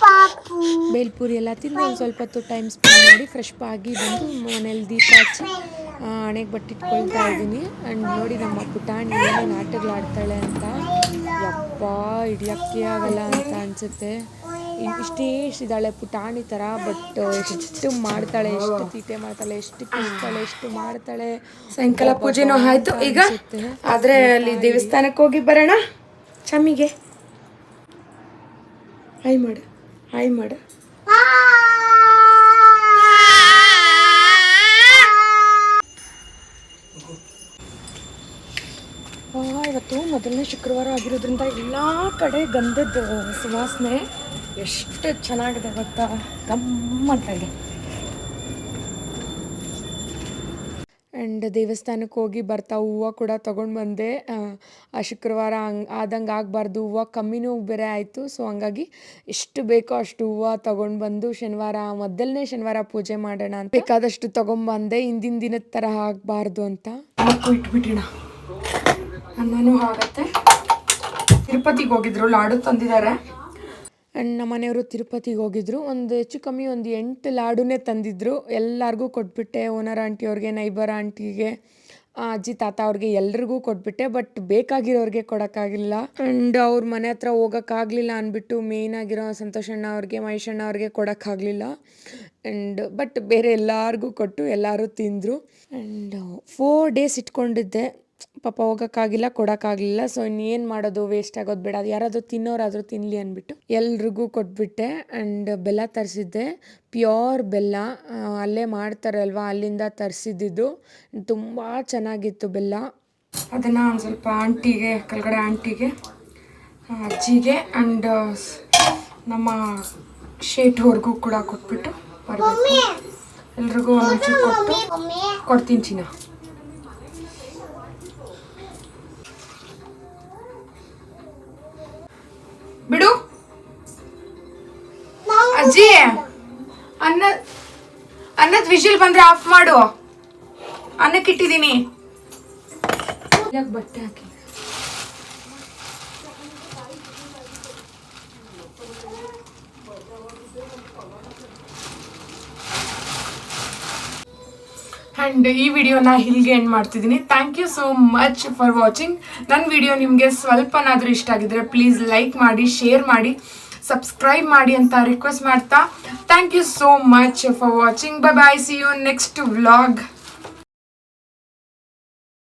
Papu. Bhelpuri ಎಲ್ಲ ತಿಂದು ಒಂದು ಸ್ವಲ್ಪ ಹೊತ್ತು ಟೈಮ್ ಸ್ಪೆಂಡ್ ಮಾಡಿ ಫ್ರೆಶ್ ಆಗಿ ಬಂದು ಮನೇಲಿ ದೀಪ ಹಚ್ಚಿ ಹಣೆಗೆ ಬಟ್ಟೆ ಇಟ್ಕೊಳ್ತಾ ಇದ್ದೀನಿ. ಆ್ಯಂಡ್ ನೋಡಿ ನಮ್ಮ ಪುಟಾಣಿ ಏನೇನು ಆಟಗಳಾಡ್ತಾಳೆ ಅಂತ. ಯಪ್ಪ ಹಿಡಿಯೋಕ್ಕೆ ಆಗಲ್ಲ ಅಂತ ಅನಿಸುತ್ತೆ. ಇಷ್ಟೇ ಇದ್ದಾಳೆ ಪುಟಾಣಿ ಥರ ಬಟ್ ಎಷ್ಟು ಮಾಡ್ತಾಳೆ ಎಷ್ಟು ತೀಟೆ ಮಾಡ್ತಾಳೆ ಎಷ್ಟು ಕಿಸ್ತಾಳೆ ಎಷ್ಟು ಮಾಡ್ತಾಳೆ. ಸಾಯಂಕಾಲ ಪೂಜೆನೂ ಆಯಿತು ಈಗ. ಆದರೆ ಅಲ್ಲಿ ದೇವಸ್ಥಾನಕ್ಕೆ ಹೋಗಿ ಬರೋಣ? ಚಮ್ಮಿಗೆ ಹಾಯ್ ಮಾಡು. ಹಾಯ್ ಮಾಡು. ಇವತ್ತು ಮೊದಲನೇ ಶುಕ್ರವಾರ ಆಗಿರೋದ್ರಿಂದ ಎಲ್ಲ ಕಡೆ ಗಂಧದ ಸುವಾಸನೆ ಎಷ್ಟು ಚೆನ್ನಾಗಿದೆ ಗೊತ್ತಾ? ಗಮ್ಮಂತ ಇದೆ ಆ್ಯಂಡ್ ದೇವಸ್ಥಾನಕ್ಕೆ ಹೋಗಿ ಬರ್ತಾ ಹೂವು ಕೂಡ ತೊಗೊಂಡು ಬಂದೆ. ಆ, ಶುಕ್ರವಾರ ಹಂಗ್ ಆದಂಗೆ ಆಗಬಾರ್ದು ಹೂವು ಕಮ್ಮಿನೂ ಬೇರೆ ಆಯಿತು. ಸೊ ಹಂಗಾಗಿ ಎಷ್ಟು ಬೇಕೋ ಅಷ್ಟು ಹೂವು ತೊಗೊಂಡು ಬಂದು ಶನಿವಾರ ಮೊದಲನೇ ಶನಿವಾರ ಪೂಜೆ ಮಾಡೋಣ ಅಂತ. ಬೇಕಾದಷ್ಟು ತೊಗೊಂಬಂದೆ ಹಿಂದಿನ ದಿನದ ಥರ ಆಗಬಾರ್ದು ಅಂತ. ಇಟ್ಬಿಟ್ಟಿಣ ಅನ್ನನೂ ಆಗತ್ತೆ. ತಿರುಪತಿಗೆ ಹೋಗಿದ್ರು ಲಾಡು ತಂದಿದ್ದಾರೆ. ಆ್ಯಂಡ್ ನಮ್ಮ ಮನೆಯವರು ತಿರುಪತಿಗೆ ಹೋಗಿದ್ರು. ಒಂದು ಹೆಚ್ಚು ಕಮ್ಮಿ ಒಂದು ಎಂಟು ಲಾಡುನೇ ತಂದಿದ್ದರು ಎಲ್ಲರಿಗೂ ಕೊಟ್ಬಿಟ್ಟೆ, ಓನರ್ ಆಂಟಿ ಅವ್ರಿಗೆ ನೈಬರ್ ಆಂಟಿಗೆ ಅಜ್ಜಿ ತಾತ ಅವ್ರಿಗೆ ಎಲ್ರಿಗೂ ಕೊಟ್ಬಿಟ್ಟೆ. ಬಟ್ ಬೇಕಾಗಿರೋರಿಗೆ ಕೊಡೋಕ್ಕಾಗಿಲ್ಲ. ಆ್ಯಂಡ್ ಅವ್ರ ಮನೆ ಹತ್ರ ಹೋಗೋಕ್ಕಾಗಲಿಲ್ಲ ಅಂದ್ಬಿಟ್ಟು ಮೇಯ್ನ್ ಆಗಿರೋ ಸಂತೋಷಣ್ಣ ಅವ್ರಿಗೆ ಮಹೇಶಣ್ಣ ಅವ್ರಿಗೆ ಕೊಡೋಕ್ಕಾಗಲಿಲ್ಲ. ಆ್ಯಂಡ್ ಬಟ್ ಬೇರೆ ಎಲ್ಲರಿಗೂ ಕೊಟ್ಟು ಎಲ್ಲರೂ ತಿಂದರು. ಆ್ಯಂಡ್ ಫೋರ್ ಡೇಸ್ ಇಟ್ಕೊಂಡಿದ್ದೆ. ಪಾಪ ಹೋಗೋಕ್ಕಾಗಿಲ್ಲ, ಕೊಡೋಕ್ಕಾಗಲಿಲ್ಲ. ಸೊ ಇನ್ನೇನು ಮಾಡೋದು ವೇಸ್ಟ್ ಆಗೋದು ಬೇಡ. ಅದು ಯಾರಾದರೂ ತಿನ್ನೋರಾದರೂ ತಿನ್ನಲಿ ಅಂದ್ಬಿಟ್ಟು ಎಲ್ರಿಗೂ ಕೊಟ್ಬಿಟ್ಟೆ. ಆ್ಯಂಡ್ ಬೆಲ್ಲ ತರಿಸಿದ್ದೆ. ಪ್ಯೂರ್ ಬೆಲ್ಲ. ಅಲ್ಲೇ ಮಾಡ್ತಾರಲ್ವ? ಅಲ್ಲಿಂದ ತರಿಸಿದ್ದು ತುಂಬ ಚೆನ್ನಾಗಿತ್ತು ಬೆಲ್ಲ. ಅದನ್ನು ಒಂದು ಸ್ವಲ್ಪ ಆಂಟಿಗೆ ಕೆಳಗಡೆ ಆಂಟಿಗೆ ಅಜ್ಜಿಗೆ ಆ್ಯಂಡ್ ನಮ್ಮ ಶೇಟ್ವರೆಗೂ ಕೂಡ ಕೊಟ್ಬಿಟ್ಟು ಬರಬೇಕು. ಎಲ್ರಿಗೂ ಕೊಡ್ತೀನಿ ಚಿನ್ನ. ಬಿಡು. ಅಜ್ಜಿ ಅನ್ನ ಅನ್ನದ ವಿಷಲ್ ಬಂದ್ರೆ ಆಫ್ ಮಾಡು. ಅನ್ನಕ್ಕೆ ಇಟ್ಟಿದ್ದೀನಿ ಬಟ್ಟೆ ಹಾಕಿ. ಆ್ಯಂಡ್ ಈ ವಿಡಿಯೋನ ಇಲ್ಲಿಗೆ ಎಂಡ್ ಮಾಡ್ತಿದ್ದೀನಿ. Thank you so much for watching ನನ್ನ ವಿಡಿಯೋ ನಿಮಗೆ ಸ್ವಲ್ಪನಾದರೂ ಇಷ್ಟ ಆಗಿದ್ರೆ ಪ್ಲೀಸ್ ಲೈಕ್ ಮಾಡಿ ಶೇರ್ ಮಾಡಿ ಸಬ್ಸ್ಕ್ರೈಬ್ ಮಾಡಿ ಅಂತ ರಿಕ್ವೆಸ್ಟ್ ಮಾಡ್ತಾ. Thank you so much for watching bye bye see you next vlog